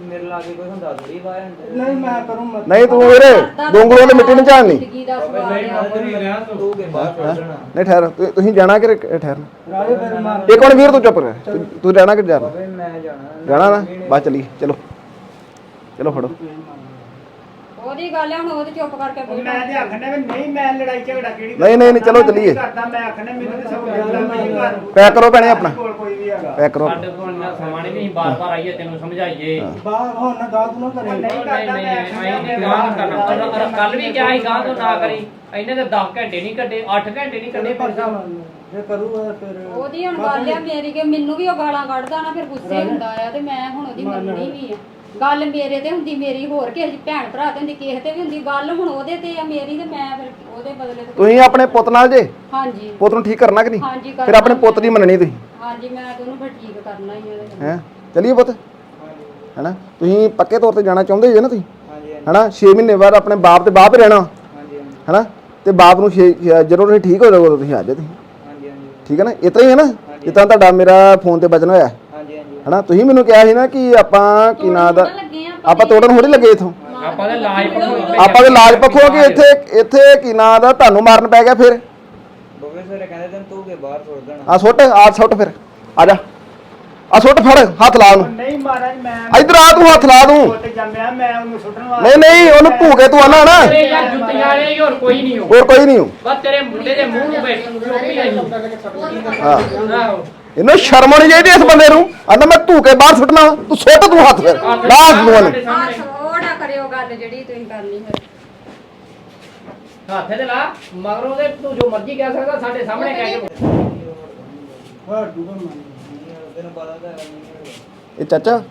ਮਿਲਣਾ
ਲਾਗੇ ਕੋਈ ਹੁੰਦਾ ਥੋੜੀ ਬਾਹਰ ਅੰਦਰ
ਨਹੀਂ ਮੈਂ ਕਰੂੰ ਮਤ
ਨਹੀਂ ਤੂੰ ਵੀਰੇ ਦੋਂਗਲੋਂ ਤੇ ਮਿੱਟੀ ਨਹੀਂ ਝਾੜਨੀ
ਜ਼ਿੰਦਗੀ ਦਾ
ਬਾਬਾ
ਸਵਾਲ
ਨਹੀਂ
ਆ।
ਤੂੰ
ਕੇ ਬਾਹਰ ਦੇਣਾ।
ਠਹਿਰ ਤੁ- ਤੁਸੀਂ ਜਾਣਾ ਕਿ ਠਹਿਰ
ਰਾਜੇ ਫਿਰ ਮਾਰ
ਇੱਕ ਮਿੰਟ ਵੀਰ ਤੂੰ ਚੁੱਪ ਰਹਿ। ਤੂੰ- ਤੂੰ ਰਹਿਣਾ ਕਿ ਜਾਣਾ
ਮੈਂ ਜਾਣਾ।
ਜਾਣਾ ਨਾ? ਬਸ ਚੱਲੀ ਚਲੋ। ਚਲੋ ਫੜੋ।
ਉਹਦੀ ਗੱਲ ਆ ਹੁਣ ਉਹ ਤੇ ਚੁੱਪ ਕਰਕੇ ਬੈਠਾ
ਮੈਂ ਤੇ ਆਖਣਾ ਵੀ ਨਹੀਂ ਮੈਂ ਲੜਾਈ ਝਗੜਾ ਕਿਹੜੀ
ਨਹੀਂ, ਨਹੀਂ, ਨਹੀਂ, ਚਲੋ ਚੱਲੀਏ।
ਕਰਦਾ ਮੈਂ ਆਖਣਾ ਮੈਨੂੰ ਤੇ ਸਭ ਮਿਲਦਾ ਮੈਂ ਘਰ।
ਪੈਕ ਕਰੋ ਭੈਣੇ ਆਪਣਾ।
ਕੋਲ ਕੋਈ ਵੀ ਹੈਗਾ।
ਪੈਕ ਕਰੋ।
ਸਾਡੇ ਕੋਲ ਇੰਨਾ ਸਮਾਂ ਨਹੀਂ ਵੀ ਅਸੀਂ ਬਾਰ-ਬਾਰ ਆਈਏ ਤੈਨੂੰ ਸਮਝਾਈਏ।
ਬਾਹਰ ਹੁਣ ਨਾ ਗਾਤ ਨਾ ਕਰੇ ਨਹੀਂ ਕਰਦਾ
ਨਹੀਂ
ਮੈਂ
ਗਾਂ ਕਰਨਾ। ਕੱਲ ਵੀ ਕਿਹਾ ਸੀ ਗਾਂ ਤੋਂ ਨਾ ਕਰੀ। ਇਹਨੇ ਤੇ 10 ਘੰਟੇ ਨਹੀਂ ਕੱਢੇ 8 ਘੰਟੇ ਨਹੀਂ ਕੱਢੇ ਪਰ
ਜੇ ਕਰੂਗਾ ਫਿਰ
ਉਹਦੀ ਹੁਣ ਗੱਲ ਆ ਮੇਰੀ ਕਿ ਮੈਨੂੰ ਵੀ ਉਹ ਗਾਲਾਂ ਕੱਢਦਾ ਨਾ ਫਿਰ ਗੁੱਸੇ ਹੁੰਦਾ ਆ ਤੇ ਮੈਂ ਹੁਣ ਉਹਦੀ ਮੰਨਣੀ ਵੀ ਆ। ਗੱਲ ਮੇਰੇ ਤੇ ਹੁੰਦੀ ਮੇਰੀ ਹੋਰ ਕਿਸੇ ਦੀ ਭੈਣ ਭਰਾ ਤੇ ਹੁੰਦੀ ਕਿਸੇ ਤੇ ਵੀ ਹੁੰਦੀ ਗੱਲ ਹੁਣ ਉਹਦੇ ਤੇ ਆ ਮੇਰੀ ਤੇ ਮੈਂ ਫਿਰ ਉਹਦੇ ਬਦਲੇ ਤੇ
ਤੁਸੀਂ ਆਪਣੇ ਪੁੱਤ ਨਾਲ ਜੇ?
ਹਾਂਜੀ।
ਪੁੱਤ ਨੂੰ ਠੀਕ ਕਰਨਾ ਕਿ ਨਹੀਂ?
ਹਾਂਜੀ
ਫਿਰ ਆਪਣੇ ਪੁੱਤ ਦੀ ਮੰਨਣੀ ਤੁਸੀਂ?
ਹਾਂਜੀ ਮੈਂ ਤਾਂ ਉਹਨੂੰ ਫਿਰ ਠੀਕ ਕਰਨਾ ਹੀ ਉਹਦੇ ਨਾਲ।
ਹੈ? ਚਲਿਏ ਪੁੱਤ? ਹੈਨਾ? ਤੁਸੀਂ ਪੱਕੇ ਤੌਰ ਤੇ ਜਾਣਾ ਚਾਹੁੰਦੇ ਜੇ ਨਾ ਤੁਸੀਂ?
ਹਾਂਜੀ ਹਾਂਜੀ।
ਹੈਨਾ? 6 ਮਹੀਨੇ ਬਾਅਦ ਆਪਣੇ ਬਾਪ ਤੇ ਬਾਪ ਹੀ ਰਹਿਣਾ।
ਹਾਂਜੀ।
ਹੈਨਾ? ਤੇ ਬਾਪ ਨੂੰ ਛੇ- ਛੇ- ਜਦੋਂ ਤੁਸੀਂ ਠੀਕ ਹੋ ਜਾਓਗੇ ਉਦੋਂ ਤੁਸੀਂ ਆ ਜਾਓ ਤੁਸੀਂ। ਠੀਕ ਹੈ ਨਾ? ਇਤਨਾ ਹੀ ਹੈ ਨਾ? ਇਤਨਾ ਤੁਹਾਡਾ ਮੇਰਾ ਫੋਨ ਤੇ ਬਚਨ ਹੋਇਆ।
ਹਾਂਜੀ ਹਾਂਜੀ।
ਹੈਨਾ? ਤੁਸੀਂ ਮੈਨੂੰ ਕਿਹਾ ਸੀ ਨਾ ਕਿ ਆਪਾਂ ਕੀ ਨਾਂ ਦਾ ਆਪਾਂ ਤੋੜਨ ਥੋੜੀ ਲੱਗੇ ਇਥੋਂ।
ਆਪਾਂ ਦੇ ਲਾਜ ਪੱਖੋਂ
ਆਪਾਂ ਦੇ ਲਾਜ ਪੱਖੋਂ ਕਿ ਇੱਥੇ ਇੱਥੇ ਕੀ ਨਾਂ ਦਾ ਤੁਹਾਨੂੰ ਮਾਰਨ ਪੈ ਗਿਆ ਫਿਰ?
ਬਾਬੇ ਸਵੇਰੇ ਕਹਿੰਦੇ ਤੈਨੂੰ ਤੂੰ ਕੇ ਬਾਹਰ ਛੋੜ ਦੇਣਾ।
ਆ ਸੁੱਟ ਆ ਸੁੱਟ ਫਿਰ। ਆ ਜਾ। ਆ ਸੁੱਟ ਫੜ ਹੱਥ ਲਾ ਉਹਨੂੰ।
ਨਹੀਂ ਮਹਾਰਾਜ ਮੈਂ
ਇਧਰ ਆ ਤੂੰ ਹੱਥ ਲਾ ਤੂੰ।
ਉੱਤੇ ਜੰਮਿਆ ਮੈਂ ਉਹਨੂੰ ਸੁੱਟਣ
ਨਹੀਂ ਨਹੀਂ ਉਹਨੂੰ ਭੂਕੇ ਤੂੰ ਆਣਾ ਨਾ।
ਤੇਰੇ ਯਾਰ ਜੁੱਤੀਆਂ ਵਾਲੇ ਹੀ ਹੋਰ ਕੋਈ ਨਹੀਂ ਹੋ
ਹੋਰ ਕੋਈ ਨਹੀਂ ਹੋ
ਬਸ ਤੇਰੇ ਮੁੰਡੇ ਦੇ ਮੂੰਹ ਨੂੰ ਬੈਠ ਚੁੱਪੀ ਆਈ
ਹਾਂ।
ਆਹੋ
ਇਹਨੂੰ ਸ਼ਰਮ ਆਉਣੀ ਚਾਹੀਦੀ ਇਸ ਬੰਦੇ ਨੂੰ। ਆਂਦਾ ਮੈਂ ਧੂਕੇ ਬਾਹਰ ਸੁੱਟਣਾ। ਤੂੰ ਸੁੱਟ ਤੂੰ ਹੱਥ ਫਿਰ। ਲਾ ਹੱਥ ਨੂੰ ਉਹਨੂੰ।
ਥੋੜਾ ਕਰਿਓ ਗੱਲ ਜਿਹੜੀ ਤੁਸੀਂ ਕਰਨੀ ਫਿਰ
ਹੱਥ ਤੇ ਲਾ ਮਗਰੋਂ ਦੇ ਤੂੰ ਜੋ ਮਰਜ਼ੀ ਕਹਿ ਸਕਦਾ ਸਾਡੇ ਸਾਹਮਣੇ ਕਹਿ ਕੇ
ਹਾਂ ਦੂਗਾ ਮੰਨ
ਤੈਨੂੰ ਪਤਾ ਤਾਂ ਹੈ ਨਹੀਂ
ਇਹ ਚਾਚਾ?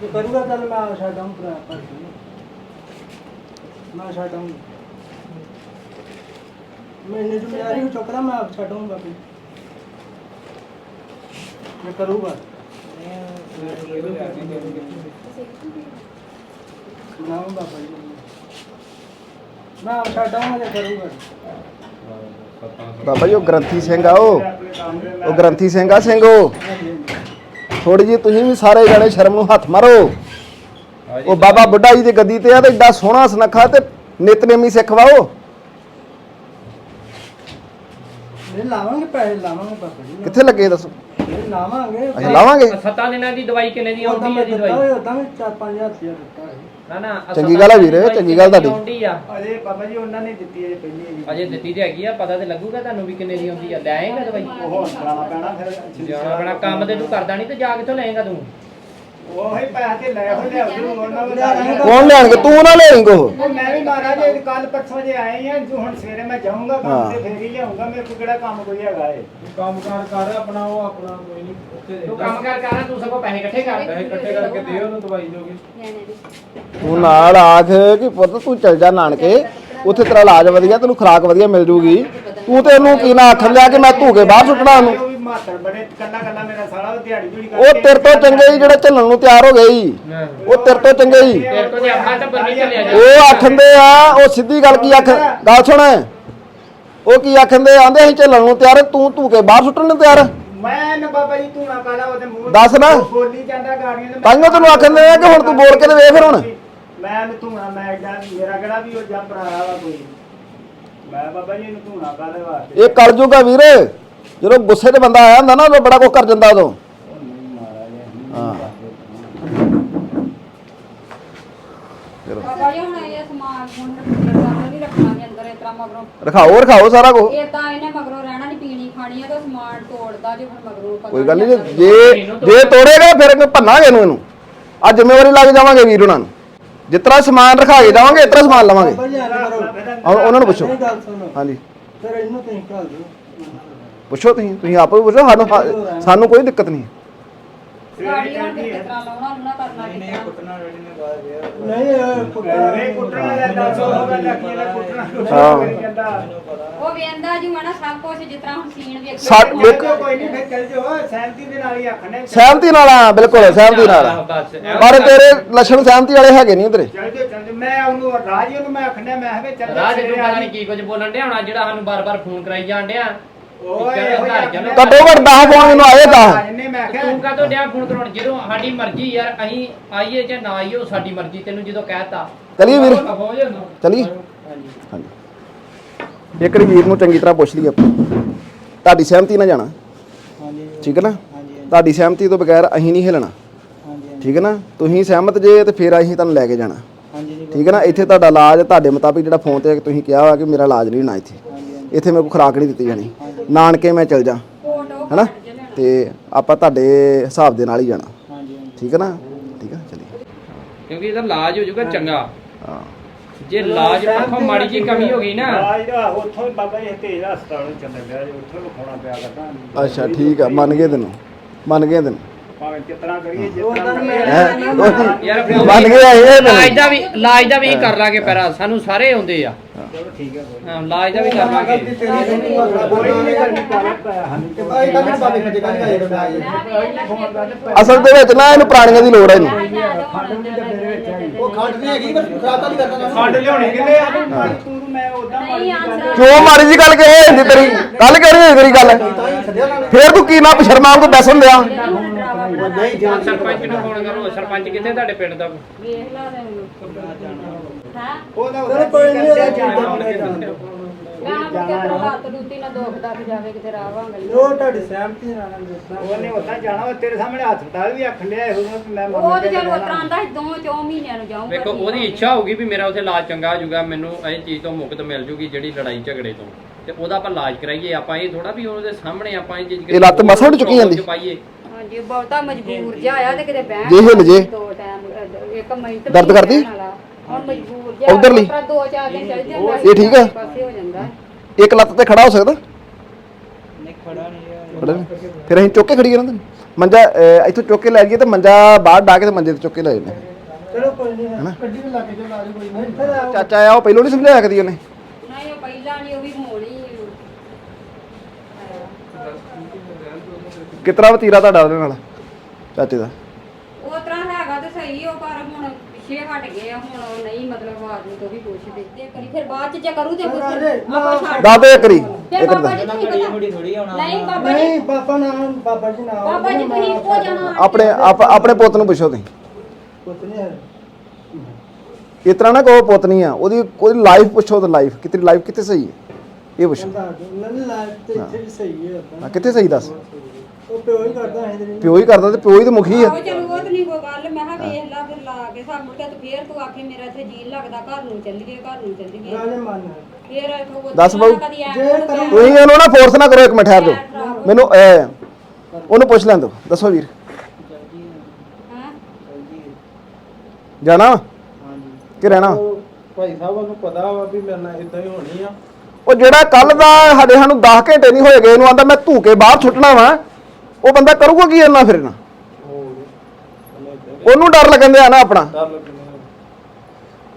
ਜੇ ਕਰੂਗਾ ਤਾਂ ਮੈਂ ਛੱਡਾਂ ਭਰਾ ਪਰ ਮੈਂ ਛੱਡਾਂ ਮੈਂ ਜ਼ਿੰਮੇਵਾਰੀ ਨੂੰ ਚੁੱਕਦਾ ਮੈਂ ਆਪ ਛੱਡੂੰਗਾ ਵੀ ਮੈਂ ਕਰੂਗਾ। ਬਣਾਉਂ ਬਾਬਾ ਜੀ ਮੈਂ ਆਪ ਛੱਡਾਂਗਾ ਜੇ ਕਰੂਗਾ।
ਬਾਬਾ ਜੀ ਉਹ ਗ੍ਰੰਥੀ ਸਿੰਘ ਆ ਉਹ। ਉਹ ਗ੍ਰੰਥੀ ਸਿੰਘ ਆ ਸਿੰਘ ਉਹ। ਥੋੜੀ ਜੀ ਤੁਸੀਂ ਵੀ ਸਾਰੇ ਜਣੇ ਸ਼ਰਮ ਨੂੰ ਹੱਥ ਮਾਰੋ। ਉਹ ਬਾਬਾ ਬੁੱਢਾ ਜੀ ਦੀ ਗੱਦੀ ਤੇ ਆ ਤੇ ਏਡਾ ਸੋਹਣਾ ਸੁਨੱਖਾ ਤੇ ਨਿਤਨੇਮੀ ਸਿੱਖ ਵਾ ਉਹ।
ਇਹ ਲਾਵਾਂਗੇ ਪੈਸੇ ਲਾਵਾਂਗੇ ਬਾਬਾ ਜੀ।
ਕਿੱਥੇ ਲੱਗੇ ਦੱਸੋ?
ਇਹ ਲਾਵਾਂਗੇ।
ਅੱਛਾ ਲਾਵਾਂਗੇ।
ਸੱਤਾਂ ਦਿਨਾਂ ਦੀ ਦਵਾਈ ਕਿੰਨੇ ਦੀ
ਉਦਾਂ
ਆਉਂਦੀ ਹੈ ਜੀ
ਦਿੱਤਾ
ਦਵਾਈ?
ਉਦਾਂ ਵੀ 4-5000 ਰੁਪਇਆ ਦਿੱਤਾ ਹੈ
ਨਾ
ਚੰਗੀ ਗੱਲ ਆ ਵੀਰੇ, ਚੰਗੀ ਗੱਲ ਤੁਹਾਡੀ।
ਆਉਂਦੀ ਆ?
ਅਜੇ ਬਾਬਾ ਜੀ ਉਹਨਾਂ ਨੇ ਦਿੱਤੀ ਹੈ ਪਹਿਲੀ ਹੈ ਜੀ।
ਅਜੇ ਦਿੱਤੀ ਤੇ ਹੈਗੀ ਆ ਪਤਾ ਤੇ ਲੱਗੂਗਾ ਤੁਹਾਨੂੰ ਵੀ ਕਿੰਨੇ ਦੀ ਆਉਂਦੀ ਆ। ਲੈ ਆਏਗਾ ਦਵਾਈ
ਉਹ ਹੁਣ ਪੈਣਾ ਫਿਰ
ਜਾਣਾ ਬਣਾ ਕੰਮ ਤੇ ਤੂੰ ਕਰਦਾ ਨਹੀਂ ਤੇ ਜਾ ਕਿੱਥੋਂ ਲਏਗਾ ਤੂੰ?
ਉਹੀ ਪੈਸੇ ਤੇ ਲੈ ਹੋ ਲਿਆ ਜੀ ਉਹਨਾਂ ਨੂੰ ਲਿਆ
ਕੌਣ ਲੈਣਗੇ ਤੂੰ ਨਾ ਲੈਣੀ ਕੋ?
ਉਹ ਮੈਂ ਵੀ ਮਹਾਰਾਜ ਇਹ ਕੱਲ ਪਰਸੋਂ ਜੇ ਆਏ ਆ ਜੋ ਹੁਣ ਸਵੇਰੇ ਮੈਂ ਜਾਊਂਗਾ ਕੰਮ। ਤੇ ਫੇਰ ਹੀ ਲਿਆਉਂਗਾ ਮੇਰੇ ਕੋਲ ਕਿਹੜਾ ਕੰਮ ਕੋਈ ਹੈਗਾ ਏ?
ਕੰਮ ਕਾਰ ਕਰ ਆਪਣਾ ਉਹ ਆਪਣਾ ਕੋਈ ਨਹੀਂ ਉੱਥੇ
ਤੂੰ
ਦੇ।
ਕੰਮ ਕਰ ਕਰ ਤੂੰ ਸਗੋਂ ਪੈਸੇ ਇਕੱਠੇ ਕਰ।
ਪੈਸੇ ਇਕੱਠੇ ਕਰਕੇ ਦੇ ਉਹਨੂੰ ਦਵਾਈ
ਦੀ।
ਤੂੰ ਨਾਲ ਆਖ ਕਿ ਪੁੱਤ ਤੂੰ ਚੱਲ ਜਾ ਨਾਨਕੇ ਉੱਥੇ ਤੇਰਾ ਇਲਾਜ ਵਧੀਆ ਤੈਨੂੰ ਖੁਰਾਕ ਵਧੀਆ ਮਿਲ ਜੂਗੀ। ਤੂੰ ਤੇ ਉਹਨੂੰ ਕੀ ਨਾ ਆਖਣ ਲਿਆ ਕਿ ਮੈਂ ਧੂਕੇ ਬਾਹਰ ਸੁੱਟਣਾ ਉਹਨੂੰ।
ਮਾਤਰ ਬੜੇ ਕੱਲਾ ਕੱਲਾ ਮੇਰਾ ਸਾਲਾ ਉਹ ਦਿਹਾੜੀ ਜੁੜੀ
ਉਹ ਤੇਰੇ ਤੋਂ ਚੰਗੇ ਹੀ ਜਿਹੜੇ ਝੱਲਣ ਨੂੰ ਤਿਆਰ ਹੋ ਗਏ ਹੀ ਉਹ ਤੇਰੇ ਤੋਂ ਚੰਗੇ ਹੀ
ਤੇਰੇ ਤੋਂ ਜੇ ਆਪਣਾ ਟੱਬਰ ਨਹੀਂ ਚੱਲਿਆ ਜਾ।
ਉਹ ਆਖੰਦੇ ਆ ਉਹ ਸਿੱਧੀ ਗੱਲ ਕੀ ਆਖ ਗੱਲ ਸੁਣ। ਉਹ ਕੀ ਆਖੰਦੇ ਆਂਦੇ ਅਸੀਂ ਝੱਲਣ ਨੂੰ ਤਿਆਰ ਤੂੰ ਧੂਕੇ ਬਾਹਰ ਸੁੱਟਣ ਨੂੰ ਤਿਆਰ।
ਮੈਂ ਨਾ ਬਾਬਾ ਜੀ ਤੂੰ ਨਾ ਕਾਲਾ ਉਹਦੇ ਮੂੰਹ
ਦੱਸ ਨਾ।
ਬੋਲੀ ਜਾਂਦਾ ਗਾੜੀਆਂ ਤੇ
ਤਾਂਹੀਓ ਤੈਨੂੰ ਆਖੰਦੇ ਆ ਕਿ ਹੁਣ ਤੂੰ ਬੋਲ ਕੇ ਤੇ ਵੇਖ ਫਿਰ ਹੁਣ।
ਮੈਂ ਨੂੰ ਧੂਣਾ ਮੈਂ ਏਡਾ ਮੇਰਾ ਕਿਹੜਾ ਵੀ ਉਹ ਜਾਂ ਭਰਾ ਵਾ ਕੋਈ। ਮੈਂ ਬਾਬਾ ਜੀ ਨੂੰ ਧੂਣਾ ਕਾਲੇ ਵਾਸਤੇ।
ਇਹ ਕਲਯੁਗ ਆ ਵੀਰ। ਜਦੋਂ ਗੁੱਸੇ ਤੇ ਬੰਦਾ ਆਇਆ ਹੁੰਦਾ ਨਾ ਉਦੋਂ ਬੜਾ ਕੁਝ ਕਰ ਜਾਂਦਾ ਉਦੋਂ।
ਉਹ ਨਹੀਂ ਮਹਾਰਾਜ
ਹਾਂ
ਬਾਬਾ ਜੀ ਹੁਣ ਇਹ ਸਮਾਨ ਹੁਣ ਰੱਖਣਾ ਨਹੀਂ ਰੱਖਣਾ ਵੀ ਅੰਦਰ ਇਤਰਾ ਮਗਰੋਂ।
ਰਖਾਓ ਰਖਾਓ ਸਾਰਾ ਕੁਝ
ਇਹ ਤਾਂ ਇਹਨੇ ਮਗਰੋਂ ਰਹਿਣਾ ਨਹੀਂ ਪੀਣੀ ਖਾਣੀ ਹੈ ਤਾਂ ਸਮਾਨ ਤੋੜਦਾ ਜੇ ਫਿਰ ਮਗਰੋਂ ਪਤਾ
ਕੋਈ ਗੱਲ
ਨੀ
ਨਹੀਂ। ਜੇ ਜੇ ਤੋੜੇਗਾ ਫਿਰ ਇਹਨੂੰ ਭੰਨਾਂਗੇ ਇਹਨੂੰ ਇਹਨੂੰ। ਆ ਜ਼ਿੰਮੇਵਾਰੀ ਲੱਗ ਜਾਵਾਂਗੇ ਵੀਰ ਉਹਨਾਂ ਨੂੰ। ਜਿਤਨਾ ਸਮਾਨ ਰਖਾ ਕੇ ਜਾਵਾਂਗੇ ਇਤਨਾ ਸਮਾਨ ਲਵਾਂਗੇ।
ਬਾਬਾ ਜੀ ਐਂ ਕਰੋ
ਉਹ- ਉਹਨਾਂ ਨੂੰ ਪੁੱਛੋ।
ਮੇਰੀ ਗੱਲ ਸੁਣੋ।
ਹਾਂਜੀ।
ਫਿਰ ਇਹਨੂੰ ਤੁਸੀਂ ਘੱਲ ਦਿਓ।
ਪੁੱਛੋ ਤੁਸੀਂ ਤੁਸੀਂ ਆਪ ਪੁੱਛੋ ਸਾਨੂੰ ਸਾਨੂੰ ਕੋਈ ਦਿੱਕਤ ਨਹੀਂ
ਗਾੜੀ ਹੁਣ ਕਿਸ ਤਰ੍ਹਾਂ ਲਾਉਣਾ ਲੂਣਾ ਕਰਨਾ
ਜਾਂਦਾ
ਉਹ ਵੇਂਦਾ ਜੀ ਮਣਾ ਸਭ ਕੁਝ ਜਿਸ ਤਰ੍ਹਾਂ ਹੁਣ ਸੀਨ ਵੇਖੀ
ਸਾ- ਵੇਖ-
ਜਾਓ, ਕੋਈ ਨਹੀਂ ਫਿਰ ਚੱਲ ਜਾਓ ਸਹਿਮਤੀ ਦੇ ਨਾਲ
ਆ ਬਿਲਕੁਲ ਸਹਿਮਤੀ ਨਾਲ।
ਬਸ
ਪਰ ਤੇਰੇ ਲੱਛਣ ਸਹਿਮਤੀ ਵਾਲੇ ਹੈਗੇ ਨਹੀਂ ਉਧਰੇ।
ਚੱਲ ਜਾਓ ਚੱਲ ਜਾਓ ਮੈਂ ਉਹਨੂੰ ਰਾਜ ਨੂੰ ਮੈਂ ਆਖਣੇ ਮੈਂ ਕਿਹਾ ਵੀ ਚੱਲ ਜਾਓ
ਰਾਜ ਨੂੰ
ਸਵੇਰੇ
ਪਤਾ
ਆ
ਨਹੀਂ ਕੀ ਕੁਝ ਬੋਲਣ ਡਿਆ ਹੋਣਾ ਜਿਹੜਾ ਸਾਨੂੰ ਬਾਰ-ਬਾਰ ਫੋਨ ਕਰਾਈ ਜਾਣ ਡਿਆ।
ਘੱਟੋ ਘੱਟ 10 ਫੋਨ ਮੈਨੂੰ ਆਏ 10
ਇਹਨੇ ਮੈਂ
ਤੂੰ
ਕਿਹਾ
ਕਾਹਤੋਂ ਡਿਆ ਫੋਨ ਕਰਾਉਣ? ਜਦੋਂ ਸਾਡੀ ਮਰਜ਼ੀ ਯਾਰ ਅਸੀਂ ਆਈਏ ਜਾਂ ਨਾ ਆਈਏ ਉਹ ਸਾਡੀ ਮਰਜ਼ੀ। ਤੈਨੂੰ ਜਦੋਂ ਕਹਿਤਾ।
ਚਲੀਏ ਵੀਰ। ਚਲੀਏ।
ਹਾਂਜੀ।
ਹਾਂਜੀ। ਇੱਕ ਵਾਰੀ ਵੀਰ ਨੂੰ ਚੰਗੀ ਤਰ੍ਹਾਂ ਪੁੱਛ ਲਈਏ ਆਪਾਂ। ਤੁਹਾਡੀ ਸਹਿਮਤੀ ਨਾਲ ਜਾਣਾ।
ਹਾਂਜੀ।
ਠੀਕ ਹੈ ਨਾ?
ਹਾਂਜੀ
ਤੁਹਾਡੀ ਸਹਿਮਤੀ ਤੋਂ ਬਗੈਰ ਅਸੀਂ ਨਹੀਂ ਹਿਲਣਾ।
ਹਾਂਜੀ
ਠੀਕ ਹੈ ਨਾ? ਤੁਸੀਂ ਸਹਿਮਤ ਜੇ ਤੇ ਫਿਰ ਅਸੀਂ ਤੁਹਾਨੂੰ ਲੈ ਕੇ ਜਾਣਾ।
ਹਾਂਜੀ ਜੀ
ਠੀਕ ਹੈ ਨਾ? ਇੱਥੇ ਤੁਹਾਡਾ ਇਲਾਜ ਤੁਹਾਡੇ ਮੁਤਾਬਿਕ ਜਿਹੜਾ ਫੋਨ ਤੇ ਤੁਸੀਂ ਕਿਹਾ ਵਾ ਕਿ ਮੇਰਾ ਇਲਾਜ ਨਹੀਂ ਹੋਣਾ ਇੱਥੇ। ਇੱਥੇ ਮੇਰੇ ਕੋਲ ਖੁਰਾਕ ਨਹੀਂ ਦਿੱਤੀ ਜਾਣੀ। ਨਾਨਕੇ ਮੈਂ ਚਲ ਜਾ। ਹੈਨਾ? ਤੇ ਆਪਾਂ ਤੁਹਾਡੇ ਹਿਸਾਬ ਦੇ ਨਾਲ ਹੀ ਜਾਣਾ।
ਹਾਂਜੀ ਹਾਂਜੀ।
ਠੀਕ ਹੈ ਨਾ? ਠੀਕ ਹੈ ਚਲੀਏ।
ਕਿਉਂਕਿ ਇਹਦਾ ਇਲਾਜ ਹੋ ਜਾਊਗਾ ਚੰਗਾ।
ਹਾਂ।
ਜੇ ਇਲਾਜ ਪੱਖੋਂ ਮਾੜੀ ਜੀ ਕਮੀ ਹੋ ਗਈ ਨਾ।
ਆਜ ਦਾ ਉੱਥੋਂ ਹੀ ਬਾਬਾ ਜੀ ਤੇਜ ਹਸਪਤਾਲ ਚੱਲ ਗਿਆ ਜੀ ਉੱਥੋਂ ਵਿਖਾਉਣਾ ਪਿਆ ਕਰਦਾ।
ਅੱਛਾ ਠੀਕ ਆ। ਮੰਨ ਗਏ ਤੈਨੂੰ? ਮੰਨ ਗਏ ਤੈਨੂੰ?
ਭਾਵੇਂ ਕਿਤਨਾ ਕਰੀਏ ਜਿਤਨਾ
ਹੈ
ਯਾਰ
ਮੰਨ ਗਿਆ ਇਹ
ਇਲਾਜ
ਤੈਨੂੰ
ਦਾ ਵੀ ਇਲਾਜ ਦਾ ਵੀ ਕਰ ਲਾਂਗੇ ਪੈਰਾ ਸਾਨੂੰ ਸਾਰੇ ਆਉਂਦੇ ਆ
ਚਲੋ ਠੀਕ ਹੈ
ਹਾਂ, ਦਾ ਵੀ ਕਰ ਲਾਂਗੇ
ਅਸਲ ਦੇ ਵਿੱਚ ਨਾ ਇਹਨੂੰ ਪ੍ਰਾਣੀਆਂ ਦੀ ਲੋੜ ਹੈ
ਉਹ ਖੰਡ ਨਹੀਂ ਹੈਗੀ ਪਰ ਖਰਾਤਾ ਨਹੀਂ ਕਰਦਾ ਖੰਡ ਲਿਆਉਣੀ ਕਿੰਨੇ ਆ ਤੂੰ ਮੈਂ ਉਦਾਂ
ਨਹੀਂ ਆਂਸਰ
ਕਿਉਂ ਮਾੜੀ ਜੀ ਗੱਲ ਕਿਹੋ ਹੁੰਦੀ ਤੇਰੀ ਕੱਲ ਕਿਹੜੀ ਹੋਈ ਤੇਰੀ ਗੱਲ ਫੇਰ ਤੂੰ ਕੀ ਨਾ ਸ਼ਰਮਾ ਨੂੰ
ਸਰਪੰਚ ਨੂੰ ਫੋਨ ਕਰੋ ਸਰਪੰਚ ਕਿੱਥੇ ਤੁਹਾਡੇ ਪਿੰਡ ਦਾ?
ਵੇਖ ਲਾ ਹਾਂ?
ਉਹਦਾ ਉਹਦਾ ਕੋਈ ਨਹੀਂ
ਮੈਂ ਮੁੜ ਕੇ ਤੇਰਾ ਲੱਤ ਦੂਤੀ ਨਾ ਦੁੱਖ ਦੱਖ ਜਾਵੇ ਕਿਤੇ ਰਾਵਾਂਗੇ
ਉਹ ਤੁਹਾਡੀ ਸਹਿਮਤੀ ਨਾਲ ਦੱਸਣਾ
ਉਹਨੇ ਉਦਾਂ ਜਾਣਾ ਵਾ, ਤੇਰੇ ਸਾਹਮਣੇ ਹਸਪਤਾਲ ਵੀ ਆਖਣ ਲਿਆ ਇਹੋ ਜਿਹਾ ਕਿ ਮੈਂ
ਉਹ
ਮੰਨ
ਤੇ
ਕੇ
ਚਲ
ਜਾਣਾ।
ਉਤਰਾਂ ਦਾ ਦੋ ਚੋ ਮਹੀਨਿਆਂ ਨੂੰ ਜਾਊਂਗਾ
ਵੇਖੋ ਉਹਦੀ ਇੱਛਾ ਹੋਊਗੀ ਵੀ ਮੇਰਾ ਉੱਥੇ ਇਲਾਜ ਚੰਗਾ ਹੋ ਜਾਊਗਾ ਮੈਨੂੰ ਇਹ ਚੀਜ਼ ਤੋਂ ਮੁਕਤ ਮਿਲ ਜੂਗੀ ਜਿਹੜੀ ਲੜਾਈ ਝਗੜੇ ਤੋਂ। ਤੇ ਉਹਦਾ ਆਪਾਂ ਇਲਾਜ ਕਰਾਈਏ ਆਪਾਂ ਇਹ ਥੋੜਾ ਵੀ ਉਹਦੇ ਸਾਹਮਣੇ ਆਪਾਂ ਇਹ ਚੀਜ਼
ਇਹ ਲੱਤ ਮਸਾਂ ਨੀ ਚੁੱਕੀ ਜਾਂਦੀ?
ਪਾਈਏ।
ਹਾਂਜੀ ਬਹੁਤਾ ਮਜਬੂਰ ਜਿਹਾ ਆਇਆ ਤੇ ਕਿਤੇ ਬਹਿਣ
ਜੇ ਹਿੱਲ ਜੇ।
ਦੋ ਟਾਈਮ ਇੱਕ ਮਿੰਟ
ਦਰਦ ਕਰਦੀ?
ਹੁਣ ਮਜਬੂਰ ਜਿਹਾ
ਉੱਧਰਲੀ?
ਉਤਰਾ ਦੋ ਚਾਰ ਦਿਨ ਚੱਲ ਜਾਂਦਾ
ਇਹ ਠੀਕ ਆ?
ਪਾਸੇ ਹੋ ਜਾਂਦਾ
ਇੱਕ ਲੱਤ ਤੇ ਖੜਾ ਹੋ ਸਕਦਾ
ਨਹੀਂ ਖੜਾ ਨਹੀਂ ਯਾਰ
ਖੜਾ ਨੀ? ਫਿਰ ਅਸੀਂ ਚੁੱਕ ਕੇ ਨਾ ਤੈਨੂੰ ਮੰਜਾ ਅਹ, ਇੱਥੋਂ ਚੁੱਕ ਕੇ ਲੈ ਜਾਈਏ ਤੇ ਮੰਜਾ ਬਾਹਰ ਡਾ ਕੇ ਤੇ ਮੰਜੇ ਤੇ ਚੁੱਕ ਕੇ ਲੈ ਜਾਂਦੇ
ਚਲੋ ਕੋਈ ਨਹੀਂ ਗੱਡੀ ਦੇ ਲੱਗੇ ਜੋ ਲਾ ਦੇ ਕੋਈ ਨਹੀਂ
ਚਾਚਾ ਆਇਆ ਉਹ ਪਹਿਲੋਂ ਨਹੀਂ ਸਮਝਾਇਆ ਕਦੀ ਉਹਨੇ
ਨਹੀਂ ਉਹ ਪਹਿਲਾਂ ਨਹੀਂ ਉਹ ਵੀ ਹੋਣੀ
ਕਿਤਰਾ ਵਤੀਰਾ ਤੁਹਾਡਾ ਉਹਦੇ ਨਾਲ? ਚਾਚੇ ਦਾ।
ਉਹ ਤਰ੍ਹਾਂ ਹੈਗਾ ਤੇ ਸਹੀ ਉਹ ਪਰ ਹੁਣ ਪਿੱਛੇ ਹਟ ਗਏ ਆ ਹੁਣ ਉਹ ਨਹੀਂ ਮਤਲਬ ਆਦਮੀ ਤੋਂ ਵੀ ਪੁੱਛਦੇ ਤੇ ਕਰੀ ਫਿਰ ਬਾਅਦ ਚ ਜੇ ਕਰੂ ਤੇ ਪੁੱਛ ਆਪਾਂ ਛੱਡ
ਦੱਸ ਦੇ ਕਰੀ
ਫਿਰ
ਇੱਕ
ਬਾਬਾ
ਦਾ
ਜੀ ਤੁਸੀਂ ਪਤਾ
ਮੁੜੀ ਥੋੜੀ ਆਉਣਾ
ਨਹੀਂ ਬਾਬਾ ਜੀ
ਬਾਬਾ ਨਾਮ ਬਾਬਾ ਜੀ ਨਾਮ
ਬਾਬਾ ਜੀ ਤੁਸੀਂ ਇੱਕੋ ਜਾਣਾ
ਆਪਣੇ ਆਪ- ਆਪਣੇ ਪੁੱਤ ਨੂੰ ਪੁੱਛੋ ਤੁਸੀਂ।
ਕੁਛ ਨਹੀਂ ਹੈ
ਇਸ ਤਰ੍ਹਾਂ ਨਾ ਕਹੋ ਪੁੱਤ ਨਹੀਂ ਆ ਉਹਦੀ ਕੋਈ ਲਾਈਫ ਪੁੱਛੋ ਤਾਂ ਲਾਈਫ ਕਿਤੇ ਲਾਈਫ ਕਿੱਥੇ ਸਹੀ ਹੈ? ਇਹ ਪੁੱਛੋ।
ਨਹੀਂ ਲਾਈਫ ਤੇ ਇੱਥੇ ਵੀ ਸਹੀ ਹੈ
ਹਾਂ, ਕਿੱਥੇ ਸਹੀ ਦੱਸ?
ਉਹ ਪਿਓ ਹੀ ਕਰਦਾ ਹੈ ਤੇਰੀ
ਪਿਓ ਹੀ ਕਰਦਾ ਤੇ ਪਿਓ ਹੀ ਤੇ ਮੁਖੀ ਆ।
ਆਹੋ ਚਲੋ ਉਹ ਤਾਂ ਨਹੀਂ ਕੋਈ ਗੱਲ ਮੈਂ ਕਿਹਾ ਵੇਖ ਲਾ ਫਿਰ ਲਾ ਕੇ ਸਭ ਮੁੜ ਕੇ ਤੇ ਫੇਰ ਤੂੰ ਆਖੇ ਮੇਰਾ ਇੱਥੇ ਜੀ ਨੀ ਲੱਗਦਾ ਘਰ ਨੂੰ ਚੱਲੀਏ ਘਰ ਨੂੰ ਚੱਲੀਏ
ਗਾਣੇ ਮੰਨ
ਫੇਰ ਉਹ
ਦੱਸ ਬਾਊ।
ਕਦੀ ਐਂ
ਜੇ
ਕਰੋ,
ਕਰੂੰ-
ਤੁਸੀਂ ਉਹਨੂੰ ਨਾ ਫੋਰਸ ਨਾ ਕਰੋ ਇੱਕ ਮਿੰਟ ਠਹਿਰ ਜਾਓ। ਮੈਨੂੰ ਅਹ, ਉਹਨੂੰ ਪੁੱਛ ਲੈਣ ਦਿਓ। ਦੱਸੋ ਵੀਰ।
ਹੈਂ?
ਜਾਣਾ ਵਾ?
ਹਾਂਜੀ।
ਕਿ ਰਹਿਣਾ? ਵਾ?
ਉਹ ਭਾਈ ਸਾਹਿਬ ਨੂੰ ਪਤਾ ਵਾ ਵੀ ਮੇਰੇ ਨਾਲ ਇਦਾਂ ਹੀ ਹੋਣੀ ਆ।
ਉਹ ਜਿਹੜਾ ਕੱਲ ਦਾ ਸਾਡੇ ਸਾਨੂੰ 10 ਘੰਟੇ ਨਹੀਂ ਹੋਏ ਗਏ ਇਹਨੂੰ ਆਂਦਾ ਮੈਂ ਧੂਕੇ ਬਾਹਰ ਸੁੱਟਣਾ ਵਾ। ਉਹ ਬੰਦਾ ਕਰੂਗਾ ਕੀ ਇੰਨਾ ਫਿਰ ਨਾ? ਉਹਨੂੰ ਡਰ ਲੱਗਣ ਦਿਆ ਨਾ ਆਪਣਾ।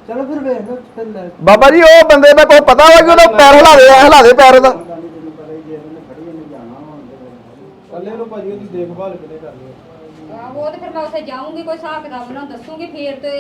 ਚਲੋ ਫਿਰ ਵੇਖ ਲਓ ਫਿਰ ਲੈ
ਬਾਬਾ ਜੀ ਉਹ ਬੰਦੇ ਦਾ ਕੋਈ ਪਤਾ ਵਾ ਕਿ ਉਹਦਾ ਪੈਰ ਹਿਲਾ ਦੇ ਹਿਲਾ ਦੇ ਪੈਰ ਦਾ
ਕੱਲੇ ਨੂੰ ਭਾਜੀ ਉਹਦੀ ਦੇਖਭਾਲ ਕਿਨੇ ਕਰਨੀ ਆ?
ਆਹੋ, ਉਹ ਤੇ ਫਿਰ ਮੈਂ ਉੱਥੇ ਜਾਊਂਗੀ ਕੋਈ ਹਿਸਾਬ ਕਿਤਾਬ ਉਹਨਾਂ ਨੂੰ ਦੱਸੂਗੀ ਫੇਰ ਤੇ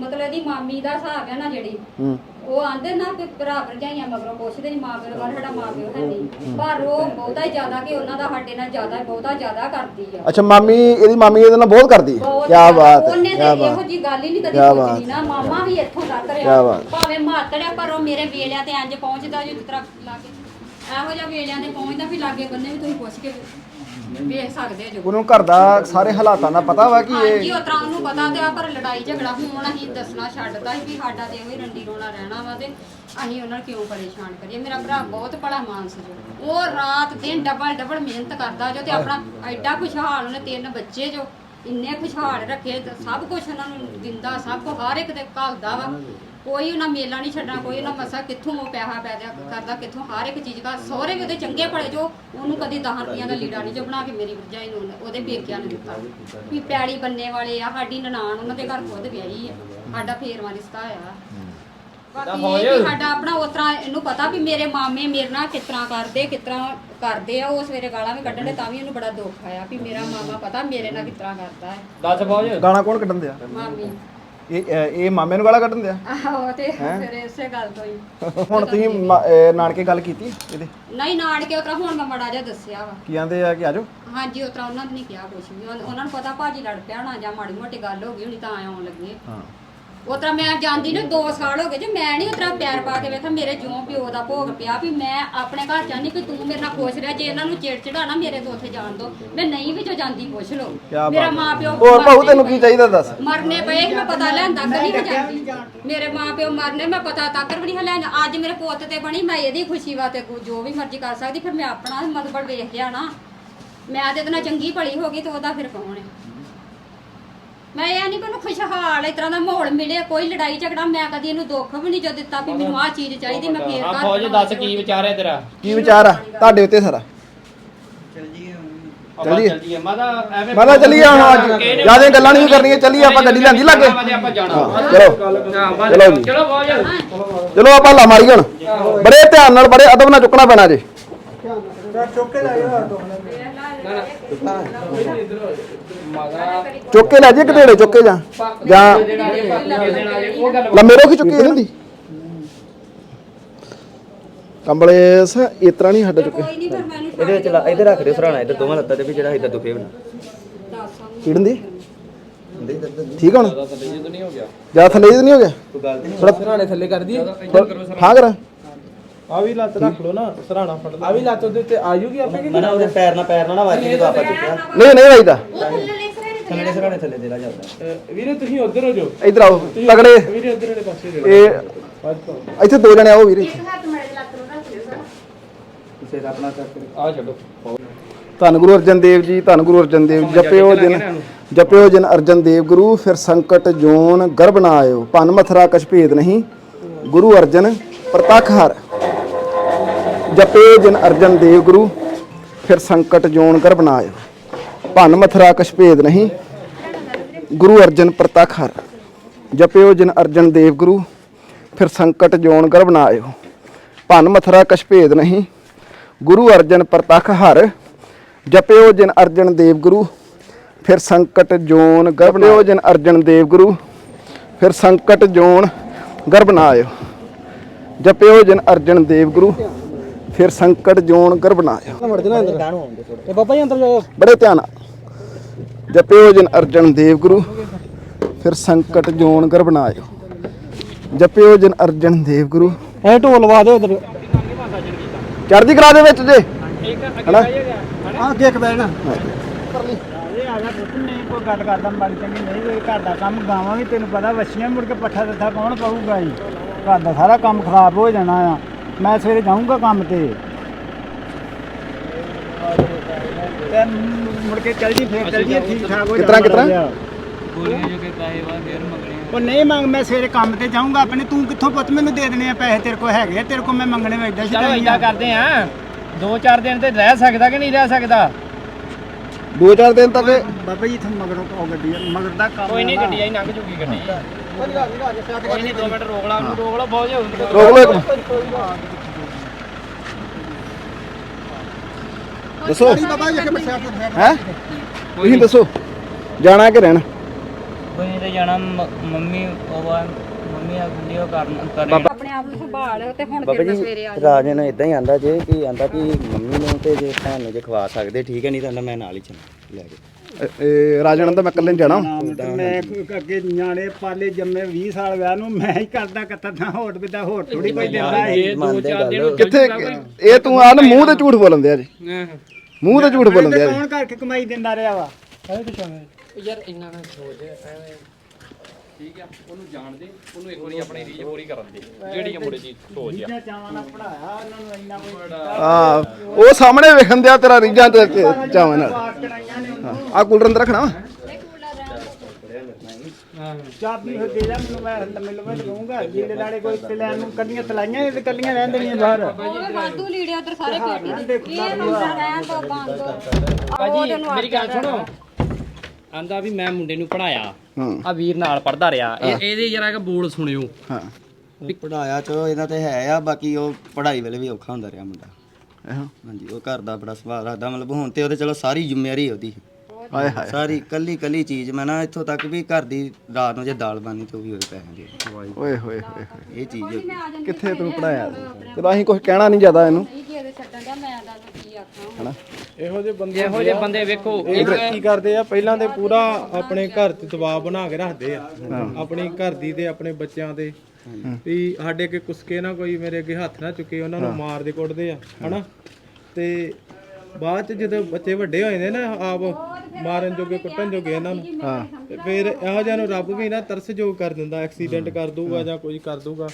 ਮਤਲਬ ਇਹਦੀ ਮਾਮੀ ਦਾ ਹਿਸਾਬ ਹੈ ਨਾ ਜਿਹੜੀ।
ਹੂੰ।
ਉਹ ਆਂਦੇ ਨਾ ਕਿ ਭਰਾ ਭਰਜਾਈਆਂ ਮਗਰੋਂ ਪੁੱਛਦੇ ਨਹੀਂ ਮਾਂ ਪਿਓ ਬਾਰੇ ਸਾਡਾ ਮਾਂ ਪਿਓ ਹੈ ਨਹੀਂ। ਪਰ ਉਹ ਬਹੁਤਾ ਹੀ ਜ਼ਿਆਦਾ ਕਿ ਉਹਨਾਂ ਦਾ ਸਾਡੇ ਨਾਲ ਜ਼ਿਆਦਾ ਬਹੁਤਾ ਜ਼ਿਆਦਾ ਕਰਦੀ ਆ।
ਅੱਛਾ ਮਾਮੀ ਇਹਦੀ ਮਾਮੀ ਇਹਦੇ ਨਾਲ ਬਹੁਤ ਕਰਦੀ ਹੈ
ਬਹੁਤ
ਕੀ
ਜ਼ਿਆਦਾ।
ਬਾਤ ਹੈ
ਉਹਨੇ
ਕੀ
ਤੇ ਇਹੋ
ਬਾਤ
ਜੀ ਗੱਲ ਹੀ ਨਹੀਂ ਕਦੀ
ਕਿਆ ਬਾਤ
ਸੋਚੀ ਨਾ ਮਾਮਾ ਵੀ ਇੱਥੋਂ ਤੱਕ
ਕਿਆ
ਰਿਹਾ
ਬਾਤ।
ਭਾਵੇਂ ਮਾਤੜਿਆ ਪਰ ਉਹ ਮੇਰੇ ਵੇਲਿਆਂ ਤੇ ਇੰਜ ਪਹੁੰਚਦਾ ਜਿਸ ਤਰ੍ਹਾਂ ਲਾਗੇ ਇਹੋ ਜਿਹਾ ਵੇਲਿਆਂ ਤੇ ਪਹੁੰਚਦਾ ਵੀ ਲਾਗੇ ਬੰਨੇ ਵੀ ਤੁਸੀਂ ਪੁੱਛ ਕੇ ਵੇਖ ਸਕਦੇ ਜੋ।
ਉਹਨੂੰ ਘਰ ਦਾ ਸਾਰੇ ਹਾਲਾਤਾਂ ਦਾ ਪਤਾ ਵਾ ਕਿ
ਹਾਂਜੀ
ਇਹ
ਉਹ ਤਰ੍ਹਾਂ ਉਹਨੂੰ ਪਤਾ ਤੇ ਆ ਪਰ ਲੜਾਈ ਝਗੜਾ ਹੁਣ ਅਸੀਂ ਦੱਸਣਾ ਛੱਡਦਾ ਸੀ ਵੀ ਸਾਡਾ ਤੇ ਉਹੀ ਰੰਡੀ ਰੋਣਾ ਰਹਿਣਾ ਵਾ ਤੇ ਅਸੀਂ ਉਹਨਾਂ ਨੂੰ ਕਿਉਂ ਪਰੇਸ਼ਾਨ ਕਰੀਏ? ਮੇਰਾ ਭਰਾ ਬਹੁਤ ਭਲਾ ਮਾਨਸ ਜੋ। ਉਹ ਰਾਤ ਦਿਨ ਡਬਲ ਡਬਲ ਮਿਹਨਤ ਕਰਦਾ ਜੋ ਤੇ ਆਪਣਾ ਐਡਾ ਖੁਸ਼ਹਾਲ ਉਹਨੇ ਤਿੰਨ ਬੱਚੇ ਜੋ ਇੰਨੇ ਖੁਸ਼ਹਾਲ ਰੱਖੇ ਤੇ ਸਭ ਕੁਝ ਉਹਨਾਂ ਨੂੰ ਦਿੰਦਾ ਸਭ ਕੁਝ ਹਰ ਇੱਕ ਦੇ ਘਲਦਾ ਵਾ। ਕੋਈ ਉਹਨਾਂ ਮੇਲਾ ਨਹੀਂ ਛੱਡਣਾ ਕੋਈ ਉਹਨਾਂ ਮਸਾ ਕਿੱਥੋਂ ਉਹ ਪੈਸਾ ਪੈਦਾ ਕਰਦਾ ਕਿੱਥੋਂ ਹਰ ਇੱਕ ਚੀਜ਼ ਦਾ ਸਹੁਰੇ ਵੀ ਉਹਦੇ ਚੰਗੇ ਭਲੇ ਜੋ ਉਹਨੂੰ ਕਦੀ 10 ਰੁਪਈਆਂ ਦਾ ਲੀੜਾ ਨਹੀਂ ਜੋ ਬਣਾ ਕੇ ਮੇਰੀ ਭਰਜਾਈ ਨੂੰ ਉਹਦੇ ਪੇਕਿਆਂ ਨੇ ਦਿੱਤਾ। ਵੀ ਪੈੜੀ ਬੰਨੇ ਵਾਲੇ ਆ ਸਾਡੀ ਨਨਾਣ ਉਹਨਾਂ ਦੇ ਘਰ ਖੁਦ ਵਿਆਹੀ ਆ ਸਾਡਾ ਫੇਰਵਾ ਰਿਸ਼ਤਾ ਆ ਬਾਕੀ ਇਹ ਵੀ ਸਾਡਾ ਆਪਣਾ ਉਸ ਤਰ੍ਹਾਂ ਇਹਨੂੰ ਪਤਾ ਵੀ ਮੇਰੇ ਮਾਮੇ ਮੇਰੇ ਨਾਲ ਕਿਸ ਤਰ੍ਹਾਂ ਕਰਦੇ ਕਿਸ ਤਰ੍ਹਾਂ ਕਰਦੇ ਆ ਉਹ ਸਵੇਰੇ ਗਾਲਾਂ ਵੀ ਕੱਢਣੇ ਤਾਂ ਵੀ ਉਹਨੂੰ ਬੜਾ ਦੁੱਖ ਆਇਆ ਵੀ ਮੇਰਾ ਮਾਮਾ ਪਤਾ ਮੇਰੇ ਨਾਲ ਕਿਸ ਤਰ੍ਹਾਂ ਕਰਦਾ ਹੈ।
ਦੱਸ ਬਾਜ
ਗਾਣਾ ਕੌਣ ਕੱਢਣ ਦਿਆ?
ਮਾਮੀ।
ਇਹ ਇਹ ਮਾਮੇ ਨੂੰ ਗਾਲਾਂ ਕੱਢਣ ਦਿਆ
ਆਹੋ ਤੇ ਫਿਰ ਇਸੇ ਗੱਲ ਤੋਂ ਹੀ।
ਹੁਣ ਤੁਸੀਂ ਮਾ- ਨਾਨਕੇ ਗੱਲ ਕੀਤੀ ਇਹਦੇ?
ਨਹੀਂ ਨਾੜ ਕੇ ਉਤਰਾ ਹੁਣ ਮੈਂ ਮੜਾ ਜਿਹਾ ਦੱਸਿਆ ਵਾ।
ਕੀ ਆਂਦੇ ਆ ਕਿ ਆਜੋ?
ਹਾਂਜੀ ਉਤਰਾ ਉਹਨਾਂ ਨੇ ਨਹੀਂ ਕਿਹਾ ਕੁਛ ਵੀ। ਉਹਨਾਂ ਨੂੰ ਪਤਾ ਭਾਜੀ ਲੜ ਪਿਆ ਹੋਣਾ ਜਾਂ ਮਾੜੀ ਮੋਟੀ ਗੱਲ ਹੋ ਗਈ ਹੋਣੀ ਤਾਂ ਆਉਣ ਲੱਗੇ।
ਹਾਂ।
ਉਤਰਾ ਮੈਂ ਜਾਂਦੀ ਨੂੰ 2 ਸਾਲ ਹੋ ਗਏ ਜੇ ਮੈਂ ਨਹੀਂ ਉਤਰਾ ਪਿਆਰ ਪਾ ਕੇ ਵੇਖਾਂ ਮੇਰੇ ਜਿਉਂ ਪਿਓ ਦਾ ਭੋਗ ਪਿਆ ਵੀ ਮੈਂ ਆਪਣੇ ਘਰ ਚਾਹਨੀ ਕਿ ਤੂੰ ਮੇਰੇ ਨਾਲ ਖੁਸ਼ ਰਹਿ ਜੇ ਇਹਨਾਂ ਨੂੰ ਚਿੜ ਚੜਾਣਾ ਮੇਰੇ ਤੋਂ ਉੱਥੇ ਜਾਣ ਦੋ ਮੈਂ ਨਹੀਂ ਵੀ ਜੋ ਜਾਂਦੀ ਪੁੱਛ
ਕਿਆ
ਮੇਰਾ
ਬਾਤ
ਮਾਂ ਪਿਓ
ਹੋਰ ਭਾਊ
ਮਰਨੇ
ਤੈਨੂੰ ਕੀ ਚਾਹੀਦਾ ਦੱਸ?
ਮਰਨੇ ਪਏ ਕਿ ਮੈਂ ਪਤਾ ਲੈਣ ਤੱਕ ਨਹੀਂ ਜਾਂਦੀ। ਮੇਰੇ ਮਾਂ ਪਿਓ ਮਰਨੇ ਮੈਂ ਪਤਾ ਤੱਕ ਵੀ ਨਹੀਂ ਲੈਣ। ਅੱਜ ਮੇਰੇ ਪੁੱਤ ਤੇ ਬਣੀ ਮੈਂ ਇਹਦੀ ਖੁਸ਼ੀ ਵਾਸਤੇ ਕੋ- ਜੋ ਵੀ ਮਰਜ਼ੀ ਕਰ ਸਕਦੀ ਫਿਰ ਮੈਂ ਆਪਣਾ ਮਤਲਬ ਵੇਖ ਲਿਆ ਨਾ ਮੈਂ ਤੇ ਇਹਦੇ ਨਾਲ ਚੰਗੀ ਭਲੀ ਹੋ ਗਈ ਤੇ ਉਹਦਾ ਫਿਰ ਕੌਣ ਹੈ? ਮੈਂ ਇਹ ਨਹੀਂ ਮੈਨੂੰ ਖੁਸ਼ਹਾਲ ਇਸ ਤਰ੍ਹਾਂ ਦਾ ਮਾਹੌਲ ਮਿਲੇ ਕੋਈ ਲੜਾਈ ਝਗੜਾ ਮੈਂ ਕਦੀ ਇਹਨੂੰ ਦੁੱਖ ਵੀ ਨਹੀਂ ਜੋ ਦਿੱਤਾ ਵੀ ਮੈਨੂੰ ਆਹ ਚੀਜ਼ ਚਾਹੀਦੀ ਮੈਂ ਫੇਰ
ਆ ਫੌਜ ਦੱਸ
ਕੇ
ਕੀ ਵਿਚਾਰ ਹੈ ਤੇਰਾ?
ਕੀ ਵਿਚਾਰ ਆ? ਤੁਹਾਡੇ ਉੱਤੇ ਸਾਰਾ।
ਆਪਾਂ
ਚੱਲੀਏ।
ਚੱਲੀਏ। ਮਾਦਾ ਐਵੇਂ
ਮਾਤਾ ਚੱਲੀਏ ਹੁਣ ਅੱਜ। ਜ਼ਿਆਦਾ ਗੱਲਾਂ ਨਹੀਂ ਕਰਨੀਆਂ ਚੱਲੀਏ ਆਪਾਂ ਗੱਡੀ ਲਿਆਂਦੀ ਲੱਗੇ।
ਆਪਾਂ ਜਾਣਾ।
ਹਾਂ, ਚਲੋ। ਚਲੋ ਜੀ।
ਚਲੋ ਫੌਜ।
ਚਲੋ ਆਪਾਂ ਲਾ ਮਾਰੀ ਹੁਣ। ਬੜੇ ਧਿਆਨ ਨਾਲ ਬੜੇ ਅਦਬ ਨਾਲ ਚੁੱਕਣਾ ਪੈਣਾ ਜੇ।
ਚੁੱਕ ਕੇ ਲਾਇਓ
ਚੁੱਕ ਕੇ ਲੈ ਜੇ ਕਿਤੇ ਚੁੱਕ ਕੇ ਜਾ। ਜਾਂ
ਉਹ ਗੱਲ
ਲੰਮੇ ਰੋ ਕੇ ਚੁੱਕੀ ਕੰਬਲੇਸ ਇਸ ਤਰ੍ਹਾਂ ਨਹੀਂ ਹੱਡ ਚੁੱਕੇ।
ਮੈਨੂੰ
ਇਹਦੇ ਵਿੱਚ ਲਾ- ਇਹਦੇ ਰੱਖ ਦਿਓ ਸਰਾਣਾ ਇੱਧਰ ਦੋਵਾਂ ਲੱਤਾਂ ਤੇ ਵੀ ਜਿਹੜਾ ਇੱਧਰ ਦੁਖੇ ਬਣਾ
ਪੀੜਨ ਦੀ? ਠੀਕ ਆ ਹੁਣ? ਜ਼ਿਆਦਾ ਥੱਲੇ ਤਾਂ ਨਹੀਂ ਹੋ ਗਿਆ।
ਕੋਈ ਗੱਲ ਨਹੀਂ।
ਥੋੜਾ
ਸਰਾਣੇ ਥੱਲੇ ਕਰ ਦਈਏ।
ਠਾਂ ਕਰ
ਆ ਵੀ ਲੱਤ ਰੱਖ ਲਓ ਨਾ ਸਰਾਣਾ ਫੜ ਲਓ। ਆ ਵੀ ਲੱਤ ਉਹਦੇ ਉੱਤੇ ਆ ਜੂਗੀ ਆਪੇ ਕਿ
ਮੈਂ ਨਾ ਉਹਦੇ ਪੈਰ ਨਾਲ ਪੈਰ ਨਾਲ ਨਾ ਵੱਜ ਜਦੋਂ ਆਪਾਂ ਚੁੱਕਿਆ
ਨਹੀਂ ਨਹੀਂ ਵਾਈਦਾ
ਥੱਲੇ ਸਰਾਣੇ ਥੱਲੇ ਦੇ ਲਾ ਜਾਂਦਾ
ਅਹ ਵੀਰੇ ਤੁਸੀਂ ਉਧਰ ਹੋ ਜਾਓ।
ਇਧਰ ਆਓ ਤਗੜੇ।
ਵੀਰੇ ਉਧਰ ਵਾਲੇ ਪਾਸੇ ਹੋ
ਇਹ
ਜਾਓ
ਇੱਥੇ ਦੋ ਜਣੇ ਆਓ ਵੀਰੇ।
ਕਿਸੇ ਦਾ ਆਪਣਾ ਕਰਕੇ
ਆ ਛੱਡੋ।
ਧੰਨ ਗੁਰੂ ਅਰਜਨ ਦੇਵ ਜੀ ਧੰਨ ਗੁਰੂ ਅਰਜਨ ਦੇਵ ਜਪਿਓ ਜਿਨ ਜਪਿਓ ਜਿਨ ਅਰਜਨ ਦੇਵ ਗੁਰੂ ਫਿਰ ਸੰਕਟ ਜੋਨ ਗਰਭ ਨਾ ਆਇਓ। ਭਨ ਮਥਰਾ ਕਛ ਭੇਦ ਨਹੀਂ। ਗੁਰੂ ਅਰਜਨ ਪ੍ਰਤੱਖ ਹਰ। ਜਪਿਓ ਜਿਨ ਅਰਜਨ ਦੇਵ ਗੁਰੂ ਫਿਰ ਸੰਕਟ ਜੋਨ ਗਰਭ ਨਾ ਆਇਓ। ਭਨ ਮਥਰਾ ਕਛ ਭੇਦ ਨਹੀਂ। ਗੁਰੂ ਅਰਜਨ ਪ੍ਰਤੱਖ ਹਰ ਜਪਿਓ ਜਿਨ ਅਰਜਨ ਦੇਵ ਗੁਰੂ ਫਿਰ ਸੰਕਟ ਜੋਨ ਗਰਭ ਨਾ ਆਇਓ। ਭਨ ਮਥਰਾ ਕਛ ਭੇਦ ਨਹੀਂ। ਗੁਰੂ ਅਰਜਨ ਪ੍ਰਤੱਖ ਹਰ ਜਪਿਓ ਜਿਨ ਅਰਜਨ ਦੇਵ ਗੁਰੂ ਫਿਰ ਸੰਕਟ ਜੋਨ ਗਰਭ ਲਿਓ ਜਿਨ ਅਰਜਨ ਦੇਵ ਗੁਰੂ ਫਿਰ ਸੰਕਟ ਜੋਨ ਗਰਭ ਨਾ ਆਇਓ। ਜਪਿਓ ਜਿਨ ਅਰਜਨ ਦੇਵ ਗੁਰੂ ਫਿਰ ਸੰਕਟ ਜੋਨ ਗਰਭ ਨਾ ਆਇਓ।
ਜਣਾ ਅੰਦਰ ਇਹ ਬਾਬਾ ਜੀ ਅੰਦਰ ਜਾਓ
ਬੜੇ ਧਿਆਨ ਨਾਲ। ਜਪਿਓ ਜਿਨ ਅਰਜਨ ਦੇਵ ਗੁਰੂ ਫਿਰ ਸੰਕਟ ਜੋਨ ਨਾ ਆਇਓ ਜਪਿਓ ਜਿਨ ਅਰਜਨ ਦੇਵ ਗੁਰੂ।
ਇਹ ਢੋਲ ਵਾ ਦਿਓ ਇਧਰ
ਚੜ੍ਹਦੀ ਕਲਾ ਦੇ ਵਿੱਚ ਜੇ। ਹਨਾ?
ਆ ਅੱਗੇ ਇੱਕ ਬੈਠਣਾ
ਇਹ ਆ ਗਿਆ ਪੁੱਤ ਨਹੀਂ ਕੋਈ ਗੱਲ ਕਰਦਾ ਮਾੜੀ ਚੰਗੀ ਨਹੀਂ ਕੋਈ ਘਰ ਦਾ ਕੰਮ ਗਾਵਾਂ ਵੀ ਤੈਨੂੰ ਪਤਾ ਵੱਛੀਆਂ ਮੁੜ ਕੇ ਪੱਠਾ ਦਿੱਤਾ ਕੌਣ ਪਾਊਗਾ ਜੀ। ਘਰ ਦਾ ਸਾਰਾ ਕੰਮ ਖਰਾਬ ਹੋ ਜਾਣਾ ਆ। ਮੈਂ ਸਵੇਰੇ ਜਾਊਂਗਾ ਕੰਮ ਤੇ। ਤੇ ਮੁੜ ਕੇ ਚੱਲ ਜੀ ਫੇਰ ਚੱਲ ਜੀ ਠੀਕ ਠਾਕ ਹੋ
ਕਿਤਨਾ- ਕਿਤਨਾ?
ਗੋਲੀਆਂ ਜੋ ਕੇ ਪੈਸੇ ਵਾ ਫੇਰ ਮੰਗਣੇ
ਉਹ ਨਹੀਂ ਮੰਗ ਮੈਂ ਸਵੇਰੇ ਕੰਮ ਤੇ ਜਾਊਂਗਾ ਆਪਣੇ। ਤੂੰ ਕਿੱਥੋਂ ਪੁੱਤ ਮੈਨੂੰ ਦੇ ਦੇਣੇ ਆ ਪੈਸੇ ਤੇਰੇ ਕੋਲ ਹੈਗੇ ਤੇਰੇ ਕੋਲ ਮੈਂ ਮੰਗਣੇ ਵਾ ਏਦਾਂ
ਚਲੋ ਏਦਾਂ ਕਰਦੇ ਆ। ਦੋ ਚਾਰ ਦਿਨ ਤੇ ਰਹਿ ਸਕਦਾ ਕਿ ਨਹੀਂ ਰਹਿ ਸਕਦਾ?
ਦੋ ਚਾਰ ਦਿਨ ਤੱਕ
ਬਾਬਾ ਜੀ ਇੱਥੇ ਮਗਰੋਂ ਉਹ ਗੱਡੀ ਆ, ਮਗਰ ਦਾ ਕੰਮ
ਕੋਈ ਨਹੀਂ। ਗੱਡੀ ਆਈ ਲੰਘ ਜੂਗੀ ਗੱਡੀ। ਕੋਈ ਨਹੀਂ 2 ਮਿੰਟ ਰੋਕ ਲਾ ਉਹਨੂੰ ਰੋਕ ਲਾ ਬਹੁਤ
ਰੋਕ ਲਓ ਇੱਕ ਦੱਸੋ।
ਬਾਬਾ ਜੀ ਅੱਗੇ ਬੱਸਿਆ
ਹੈ? ਤੁਸੀਂ ਦੱਸੋ। ਜਾਣਾ ਕਿ ਰਹਿਣਾ?
ਕੋਈ ਤੇ ਜਾਣਾ ਮ- ਮੰਮੀ ਉਹ ਮੰਮੀ ਆ ਗੁੰਡੀ ਉਹ ਕਰਨ ਕਰਨ
ਆਪਣੇ ਆਪ ਨੂੰ ਸੰਭਾਲ ਤੇ ਹੁਣ
ਬਾਬਾ ਜੀ
ਸਵੇਰੇ ਆ
ਰਾਜ ਨੇ ਇਦਾਂ ਹੀ ਆਂਦਾ ਜੇ ਕਿ ਆਂਦਾ ਕਿ ਮੰਮੀ ਨੂੰ ਤੇ ਜੇ ਭੈਣ ਨੂੰ ਜੇ ਖਵਾ ਸਕਦੇ ਠੀਕ ਹੈ ਨਹੀਂ ਤਾਂ ਮੈਂ ਨਾਲ ਹੀ ਚੱਲ ਲੈ ਕੇ।
ਰਾਜਨ ਦਾ ਮੈਂ ਇਕੱਲੇ ਨੀ ਜਾਣਾ।
ਮੈਂ ਅੱਗੇ ਨਿਆਣੇ ਪਾਲੇ ਜੰਮੇ 20 ਸਾਲ ਵਿਆਹ ਨੂੰ ਮੈਂ ਹੀ ਕਰਦਾ ਕਤਰਨਾ ਹੋਟ ਬਿਦਾ ਹੋਰ ਥੋੜੀ ਕੋਈ ਦਿੰਦਾ।
ਇਹ
ਕਿੱਥੇ ਇਹ ਤੂੰ ਆ ਨਾ ਮੂੰਹ ਤੇ ਝੂਠ ਬੋਲਣ ਦਿਆ ਜੀ। ਮੂੰਹ ਤੇ ਝੂਠ ਬੋਲਣ ਦਿਆ ਜੀ
ਕੌਣ ਕਰਕੇ ਕਮਾਈ ਦਿੰਦਾ ਰਿਹਾ ਵਾ।
ਯਾਰ ਇੰਨਾ ਨਾ ਸੋਚ ਐਵੇਂ। ਠੀਕ ਆ ਉਹਨੂੰ ਜਾਣ ਦੇ ਉਹਨੂੰ ਇੱਕ ਵਾਰੀ ਆਪਣੀ ਰੀਝ ਪੂਰੀ ਕਰਨ ਦੇ ਜਿਹੜੀ ਆ ਮੁੰਡੇ ਦੀ ਸੋਚ ਆ।
ਚਾਵਾਂ ਨਾਲ ਪੜਾਇਆ ਉਹਨਾਂ ਨੂੰ ਇੰਨਾ ਕੋਈ
ਆ ਉਹ ਸਾਹਮਣੇ ਵੇਖਣ ਦਿਆ ਤੇਰਾ ਰੀਜਾਂ ਤੇ ਚਾਵਾਂ ਨਾਲ। ਆ ਕੂਲਰ ਅੰਦਰ ਰੱਖਣਾ ਵਾ।
ਚਾਬੀ ਹੋ ਦੇ ਜਾ ਮੈਨੂੰ ਮੈਂ ਲੰਮੇ ਲੰਮੇ ਲਊਂਗਾ। ਜਿਹੜੇ ਲਾੜੇ ਕੋਈ ਤੇ ਲੈਣ ਨੂੰ ਕੱਲੀਆਂ ਤਲਾਈਆਂ ਇਹ ਤੇ ਕੱਲੀਆਂ ਰਹਿਣ ਦੇਣੀਆਂ ਬਾਹਰ।
ਉਹ ਵਾਧੂ ਲੀੜੇ ਉਧਰ ਸਾਰੇ ਪੇਟੀ ਦੇ। ਇਹ ਨੂੰ ਰਹਿਣ ਤੋਂ ਬੰਦ
ਭਾਜੀ ਮੇਰੀ ਗੱਲ ਸੁਣੋ। ਆਂਦਾ ਵੀ ਮੈਂ ਮੁੰਡੇ ਨੂੰ ਪੜਾਇਆ
ਹੂੰ।
ਆ ਵੀਰ ਨਾਲ ਪੜਦਾ ਰਿਹਾ। ਇਹ ਇਹਦੇ ਜਰਾ ਕਿ ਬੋਲ ਸੁਣਿਓ।
ਹਾਂ।
ਪੜਾਇਆ ਚੋ ਇਹਨਾਂ ਤੇ ਹੈ ਆ ਬਾਕੀ ਉਹ ਪੜਾਈ ਵੇਲੇ ਵੀ ਔਖਾ ਹੁੰਦਾ ਰਿਹਾ ਮੁੰਡਾ।
ਇਹੋ।
ਹਾਂਜੀ ਉਹ ਘਰ ਦਾ ਬੜਾ ਸੁਭਾਅ ਰੱਖਦਾ ਮਤਲਬ ਹੁਣ ਤੇ ਉਹਦੇ ਚਲੋ ਸਾਰੀ ਜ਼ਿੰਮੇਵਾਰੀ ਉਹਦੀ।
ਹਾਏ ਹਾਏ
ਸਾਰੀ ਕੱਲੀ ਕੱਲੀ ਚੀਜ਼ ਮੈਂ ਨਾ ਇੱਥੋਂ ਤੱਕ ਵੀ ਘਰ ਦੀ ਰਾਤ ਨੂੰ ਜੇ ਦਾਲ ਬਾਨੀ ਤੇ ਉਹ ਵੀ ਹੋਏ ਪੈਸੇ ਦੇ
ਓਏ ਹੋਏ ਹੋਏ ਹੋਏ।
ਇਹ ਚੀਜ਼ ਹੋ ਗਈ।
ਕਿੱਥੇ ਤੂੰ ਪੜਾਇਆ ਚਲੋ ਅਸੀਂ ਕੁਝ ਕਹਿਣਾ ਨਹੀਂ ਜ਼ਿਆਦਾ ਇਹਨੂੰ।
ਇਹੋ ਜਿਹੇ ਬੰਦੇ
ਇਹੋ ਜਿਹੇ ਬੰਦੇ ਵੇਖੋ
ਇਹ ਕੀ ਕਰਦੇ ਆ ਪਹਿਲਾਂ ਤੇ ਪੂਰਾ ਆਪਣੇ ਘਰ ਤੇ ਦਬਾਅ ਬਣਾ ਕੇ ਰੱਖਦੇ ਆ। ਆਪਣੀ ਘਰ ਦੀ ਤੇ ਆਪਣੇ ਬੱਚਿਆਂ ਦੇ ਵੀ ਸਾਡੇ ਅੱਗੇ ਕੁਸਕੇ ਨਾ ਕੋਈ ਮੇਰੇ ਅੱਗੇ ਹੱਥ ਨਾ ਚੁੱਕੇ ਉਹਨਾਂ ਨੂੰ ਮਾਰਦੇ ਕੁੱਟਦੇ ਆ ਹਨਾ? ਤੇ ਬਾਅਦ ਚ ਜਦੋਂ ਬੱਚੇ ਵੱਡੇ ਹੋ ਜਾਂਦੇ ਨਾ ਆਪ ਮਾਰਨ ਜੋਗੇ ਕੁੱਟਣ ਜੋਗੇ ਇਹਨਾਂ ਨੂੰ ਤੇ ਫਿਰ ਇਹੋ ਜਿਹਾ ਨੂੰ ਰੱਬ ਵੀ ਨਾ ਤਰਸਯੋਗ ਕਰ ਦਿੰਦਾ ਐਕਸੀਡੈਂਟ ਕਰ ਦੂਗਾ ਜਾਂ ਕੋਈ ਕਰ ਦੂਗਾ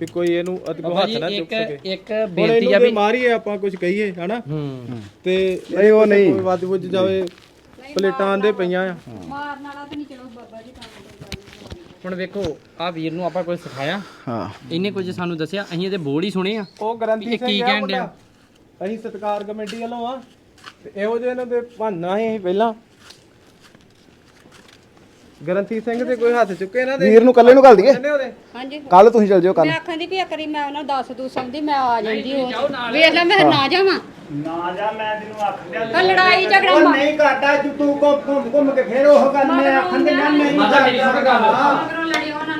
ਵੀ ਕੋਈ ਇਹਨੂੰ ਹੱਥ ਨਾ ਚੁੱਕ ਸਕੇ।
ਇੱਕ ਬੇਨਤੀ ਆ ਵੀ
ਮਾਰੀਏ ਆਪਾਂ ਕੁਝ ਕਹੀਏ ਹਨਾ?
ਹੂੰ।
ਤੇ
ਨਹੀਂ, ਉਹ ਨਹੀਂ।
ਕੋਈ ਵੱਜ ਵੁੱਜ ਜਾਵੇ ਪਲੇਟਾਂ ਆਂਦੇ ਪਈਆਂ ਆ।
ਮਾਰਨ ਵਾਲਾ ਤਾਂ ਨਹੀਂ ਚਲੋ ਬਾਬਾ ਜੀ ਕੰਮ
ਹੁਣ ਵੇਖੋ ਆ ਵੀਰ ਨੂੰ ਆਪਾਂ ਕੁਝ ਸਿਖਾਇਆ।
ਹਾਂ।
ਇਹਨੇ ਕੁਝ ਸਾਨੂੰ ਦੱਸਿਆ ਅਸੀਂ ਇਹਦੇ ਬੋਲ ਹੀ ਸੁਣੇ ਆ।
ਉਹ ਗਰੰਟੀ
ਇਹ ਕੀ ਕਹਿਣ ਡਿਆ?
ਅਸੀਂ ਸਤਕਾਰ ਕਮੇਟੀ ਵੱਲੋਂ ਆ ਤੇ ਇਹੋ ਜਿਹੇ ਇਹਨਾਂ ਦੇ ਭਾਨਾ ਸੀ ਅਸੀਂ ਪਹਿਲਾਂ ਗਰੰਟੀ ਸਿੰਘ ਤੇ ਕੋਈ ਹੱਥ ਚੁੱਕੇ ਇਹਨਾਂ ਦੇ।
ਵੀਰ ਨੂੰ ਕੱਲੇ ਨੂੰ ਘੱਲ ਦਈਏ?
ਕਹਿੰਦੇ ਉਹਦੇ।
ਹਾਂਜੀ।
ਕੱਲ ਤੁਸੀਂ ਚਲ ਜਿਓ ਕੱਲ
ਮੈਂ ਆਖਾਂ ਦੀ ਵੀ ਇੱਕ ਵਾਰੀ ਮੈਂ ਉਹਨਾਂ ਦੱਸ ਦੂ ਸਮਝੀ ਮੈਂ ਆ ਜਾਂਦੀ ਉਹ ਵੇਖ ਲੈ ਮੈਂ ਨਾ ਜਾਵਾਂ।
ਨਾ ਜਾ ਮੈਂ ਤੈਨੂੰ ਆਖਿਆ
ਤਾਂ ਲੜਾਈ ਝਗੜਾ
ਉਹ
ਮਾ-
ਨਹੀਂ ਕਰਦਾ ਤੂੰ ਤੂੰ ਘੁੰਮ ਘੁੰਮ ਘੁੰਮ ਕੇ ਫੇਰ ਉਹ ਗੱਲ ਮੈਂ ਆਖਣ ਦੇ ਮੈਂ ਨਹੀਂ
ਮਾਤਾ ਮੇਰੀ ਸੁਣ ਗੱਲ।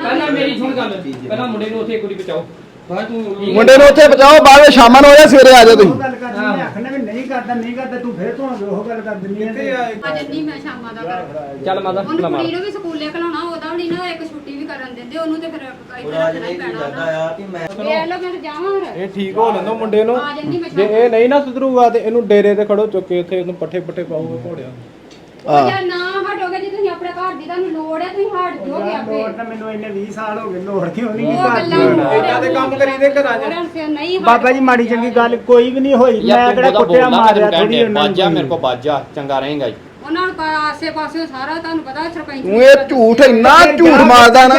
ਪਹਿਲਾਂ ਮੇਰੀ ਸੁਣ ਗੱਲ। ਪਹਿਲਾਂ ਮੁੰਡੇ ਨੂੰ ਉੱਥੇ ਇੱਕ ਵਾਰੀ ਬਚਾਓ।
ਮੁੰਡੇ ਨੂੰ ਉੱਥੇ ਬਚਾਓ ਬਾਅਦ ਵਿੱਚ ਸ਼ਾਮਾਂ ਨੂੰ ਹੋਇਆ ਸਵੇਰੇ ਆ ਜਾਓ
ਉਹ
ਤੁਸੀਂ।
ਗੱਲ ਕਰਦੀ ਮੈਂ ਆਖਣਾ ਵੀ ਨਹੀਂ ਕਰਦਾ ਨਹੀਂ ਕਰਦਾ ਤੂੰ ਫੇਰ ਤੋਂ ਉਹ ਗੱਲ ਕਰ ਦਿੰਦੀ
ਤੇ
ਹੈ
ਆ
ਆ ਜੰਨੀ ਮੈਂ ਸ਼ਾਮਾਂ ਦਾ ਕਰ
ਚੱਲ ਮਾਤਾ
ਉਹਨੂੰ ਕੁੜੀ ਨੂੰ ਵੀ ਸਕੂਲੇ ਘਲਾਉਣਾ ਉਹਦਾ ਵੀ ਨਹੀਂ ਨਾ ਇੱਕ ਛੁੱਟੀ ਵੀ ਕਰਨ ਦਿੰਦੇ ਉਹਨੂੰ ਤੇ ਫਿਰ ਇੱਥੇ ਰੱਖਣਾ ਹੀ ਪੈਣਾ
ਲੱਗਦਾ ਆ ਕਿ ਮੈਂ
ਵੇਖ ਲਓ ਮੈਂ ਜਾਵਾਂ ਫਿਰ
ਇਹ ਠੀਕ ਹੋ ਲੈਂਦੋ ਮੁੰਡੇ ਨੂੰ।
ਆ ਜੰਨੀ ਮੈਂ
ਜੇ ਇਹ ਨਹੀਂ ਨਾ ਸੁਧਰੂਗਾ ਤੇ ਇਹਨੂੰ ਡੇਰੇ ਤੇ ਖੜੋ ਚੁੱਕ ਕੇ ਉੱਥੇ ਇਹਨੂੰ ਪੱਠੇ ਪੱਠੇ ਪਾਊਗਾ ਘੋੜਿਆਂ ਨੂੰ।
ਉਹ ਨਾ ਹਟੋਗੇ ਜੇ ਤੁਸੀਂ ਆਪਣੇ ਘਰ ਦੀ ਤੁਹਾਨੂੰ ਲੋੜ ਹੈ ਤੁਸੀਂ ਹਟ ਜਾਓਗੇ ਆਪੇ।
ਲੋੜ ਤਾਂ ਮੈਨੂੰ ਇੰਨੇ 20 ਸਾਲ ਹੋ ਗਏ ਲੋੜ ਕਿਉਂ ਨਹੀਂ
ਉਹ ਗੱਲਾਂ
ਏਦਾਂ ਦੇ ਕੰਮ ਕਰੀਦੇ ਘਰਾਂ 'ਚ।
ਨਹੀਂ ਹਟ-
ਬਾਬਾ ਜੀ ਮਾੜੀ ਚੰਗੀ ਗੱਲ ਕੋਈ ਵੀ ਨਹੀਂ ਹੋਈ। ਮੈਂ ਕਿਹੜਾ ਕੁੱਟਿਆ ਮਾਰਿਆ ਥੋੜੀ ਉਹਨਾਂ ਨੂੰ
ਬਾਜਾ ਮੇਰੇ ਕੋ ਬਾਜਾ ਚੰਗਾ ਰਹੇਗਾ ਜੀ।
ਉਹਨਾਂ ਨੂੰ ਆਸੇ ਪਾਸੇ ਸਾਰਾ ਤੁਹਾਨੂੰ ਪਤਾ ਸਰਪੰਚ
ਤੂੰ ਇਹ ਝੂਠ ਇੰਨਾ ਝੂਠ ਮਾਰਦਾ ਨਾ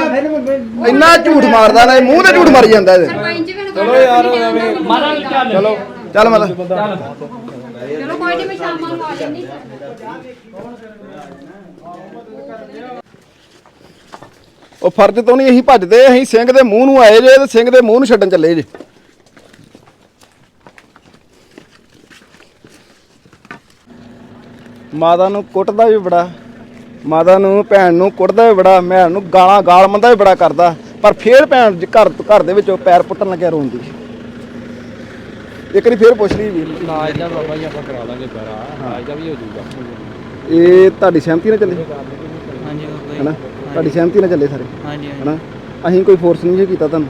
ਇੰਨਾ ਝੂਠ ਮਾਰਦਾ ਨਾ ਇਹ ਮੂੰਹ ਤੇ ਝੂਠ ਮਾਰੀ ਜਾਂਦਾ ਇਹਦੇ।
ਸਰਪੰਚ ਵੀ
ਚਲੋ ਯਾਰ ਐਵੇਂ
ਮਾਰਾ ਚੱਲ।
ਚਲੋ
ਚੱਲ ਮਤਲਬ
ਚੱਲ
ਚਲੋ ਕੋਈ ਨਹੀਂ ਮੈਂ ਸ਼ਾਮਾਂ ਨੂੰ ਆ ਜਾਂਦੀ।
ਉਹ ਫਰਜ਼ ਤੋਂ ਨਹੀਂ ਅਸੀਂ ਭੱਜਦੇ ਅਸੀਂ ਸਿੰਘ ਦੇ ਮੂੰਹ ਨੂੰ ਆਏ ਜੇ ਤੇ ਸਿੰਘ ਦੇ ਮੂੰਹ ਨੂੰ ਛੱਡਣ ਚੱਲੇ ਜੇ। ਮਾਤਾ ਨੂੰ ਕੁੱਟਦਾ ਵੀ ਬੜਾ ਮਾਤਾ ਨੂੰ ਭੈਣ ਨੂੰ ਕੁੱਟਦਾ ਵੀ ਬੜਾ ਭੈਣ ਨੂੰ ਗਾਲਾਂ ਗਾਲ ਮੰਦਾ ਵੀ ਬੜਾ ਕਰਦਾ ਪਰ ਫੇਰ ਭੈਣ ਘਰ ਘਰ ਦੇ ਵਿੱਚੋਂ ਪੈਰ ਪੁੱਟਣ ਲੱਗਿਆ ਰੋਂਦੀ। ਇੱਕ ਵਾਰੀ ਫੇਰ ਪੁੱਛ ਲਈ ਵੀ।
ਨਾ ਇਹਦਾ ਬਾਬਾ ਜੀ ਆਪਾਂ ਕਰਾ ਲਾਂਗੇ ਪੈਰਾ ਨਾ ਇਹਦਾ ਵੀ ਹੋ ਜਾਊਗਾ।
ਇਹ ਤੁਹਾਡੀ ਸਹਿਮਤੀ ਨਾਲ ਚੱਲੇ?
ਹਾਂਜੀ ਬਾਬਾ ਜੀ
ਹਨਾ? ਤੁਹਾਡੀ ਸਹਿਮਤੀ ਨਾਲ ਚੱਲੇ ਸਾਰੇ।
ਹਾਂਜੀ ਹਾਂਜੀ।
ਹਨਾ? ਅਸੀਂ ਕੋਈ ਫੋਰਸ ਨਹੀਂ ਜੇ ਕੀਤਾ ਤੁਹਾਨੂੰ।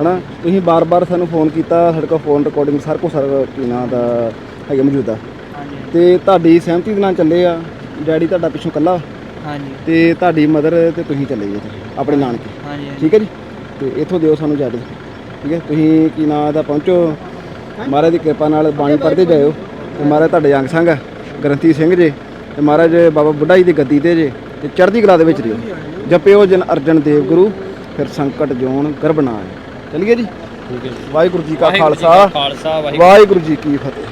ਹਨਾ? ਤੁਸੀਂ ਬਾਰ-ਬਾਰ ਸਾਨੂੰ ਫੋਨ ਕੀਤਾ ਸਾਡੇ ਕੋਲ ਫੋਨ ਰਿਕਾਰਡਿੰਗ ਸਾਰਾ ਕੁਝ ਸਾਰਾ ਕੀਨਾ ਦਾ ਹੈਗਾ ਮੌਜੂਦਾ
ਹਾਂਜੀ।
ਤੇ ਤੁਹਾਡੀ ਸਹਿਮਤੀ ਦੇ ਨਾਲ ਚੱਲੇ ਆ। ਡੈਡੀ ਤੁਹਾਡਾ ਪਿੱਛੋਂ ਕੱਲਾ
ਹਾਂਜੀ।
ਤੇ ਤੁਹਾਡੀ ਮਦਰ ਤੇ ਤੁਸੀਂ ਚੱਲੇ ਜੀ ਆਪਣੇ ਨਾਨਕੇ।
ਹਾਂਜੀ
ਠੀਕ ਹੈ ਜੀ? ਤੇ ਇੱਥੋਂ ਦਿਓ ਸਾਨੂੰ ਇਜਾਜ਼ਤ ਠੀਕ ਹੈ? ਤੁਸੀਂ ਕੀ ਨਾਂ ਦਾ ਪਹੁੰਚੋ। ਮਹਾਰਾਜ ਦੀ ਕਿਰਪਾ ਨਾਲ ਬਾਣੀ ਪੜ੍ਹਦੇ ਜਾਇਓ। ਤੇ ਮਹਾਰਾਜ ਤੁਹਾਡੇ ਅੰਗ ਸੰਗ ਗ੍ਰੰਥੀ ਸਿੰਘ ਜੇ ਤੇ ਮਹਾਰਾਜ ਬਾਬਾ ਬੁੱਢਾ ਜੀ ਦੀ ਗੱਦੀ ਤੇ ਜੇ। ਤੇ ਚੜ੍ਹਦੀ ਕਲਾ ਦੇ ਵਿੱਚ ਰਿਓ ਜਪਿਓ ਜਨ ਅਰਜਨ ਦੇਵ ਗੁਰੂ ਫਿਰ ਸੰਕਟ ਜੋਨ ਗਰਭ ਨਾ ਆਏ ਚਲਿਏ ਜੀ?
ਠੀਕ ਹੈ
ਵਾਹਿਗੁਰੂ ਜੀ ਕਾ
ਵਾਹਿਗੁਰੂ ਜੀ
ਖਾਲਸਾ
ਕਾ ਖਾਲਸਾ। ਵਾਹਿਗੁਰੂ
ਵਾਹਿਗੁਰੂ ਜੀ ਕੀ ਫਤਿਹ।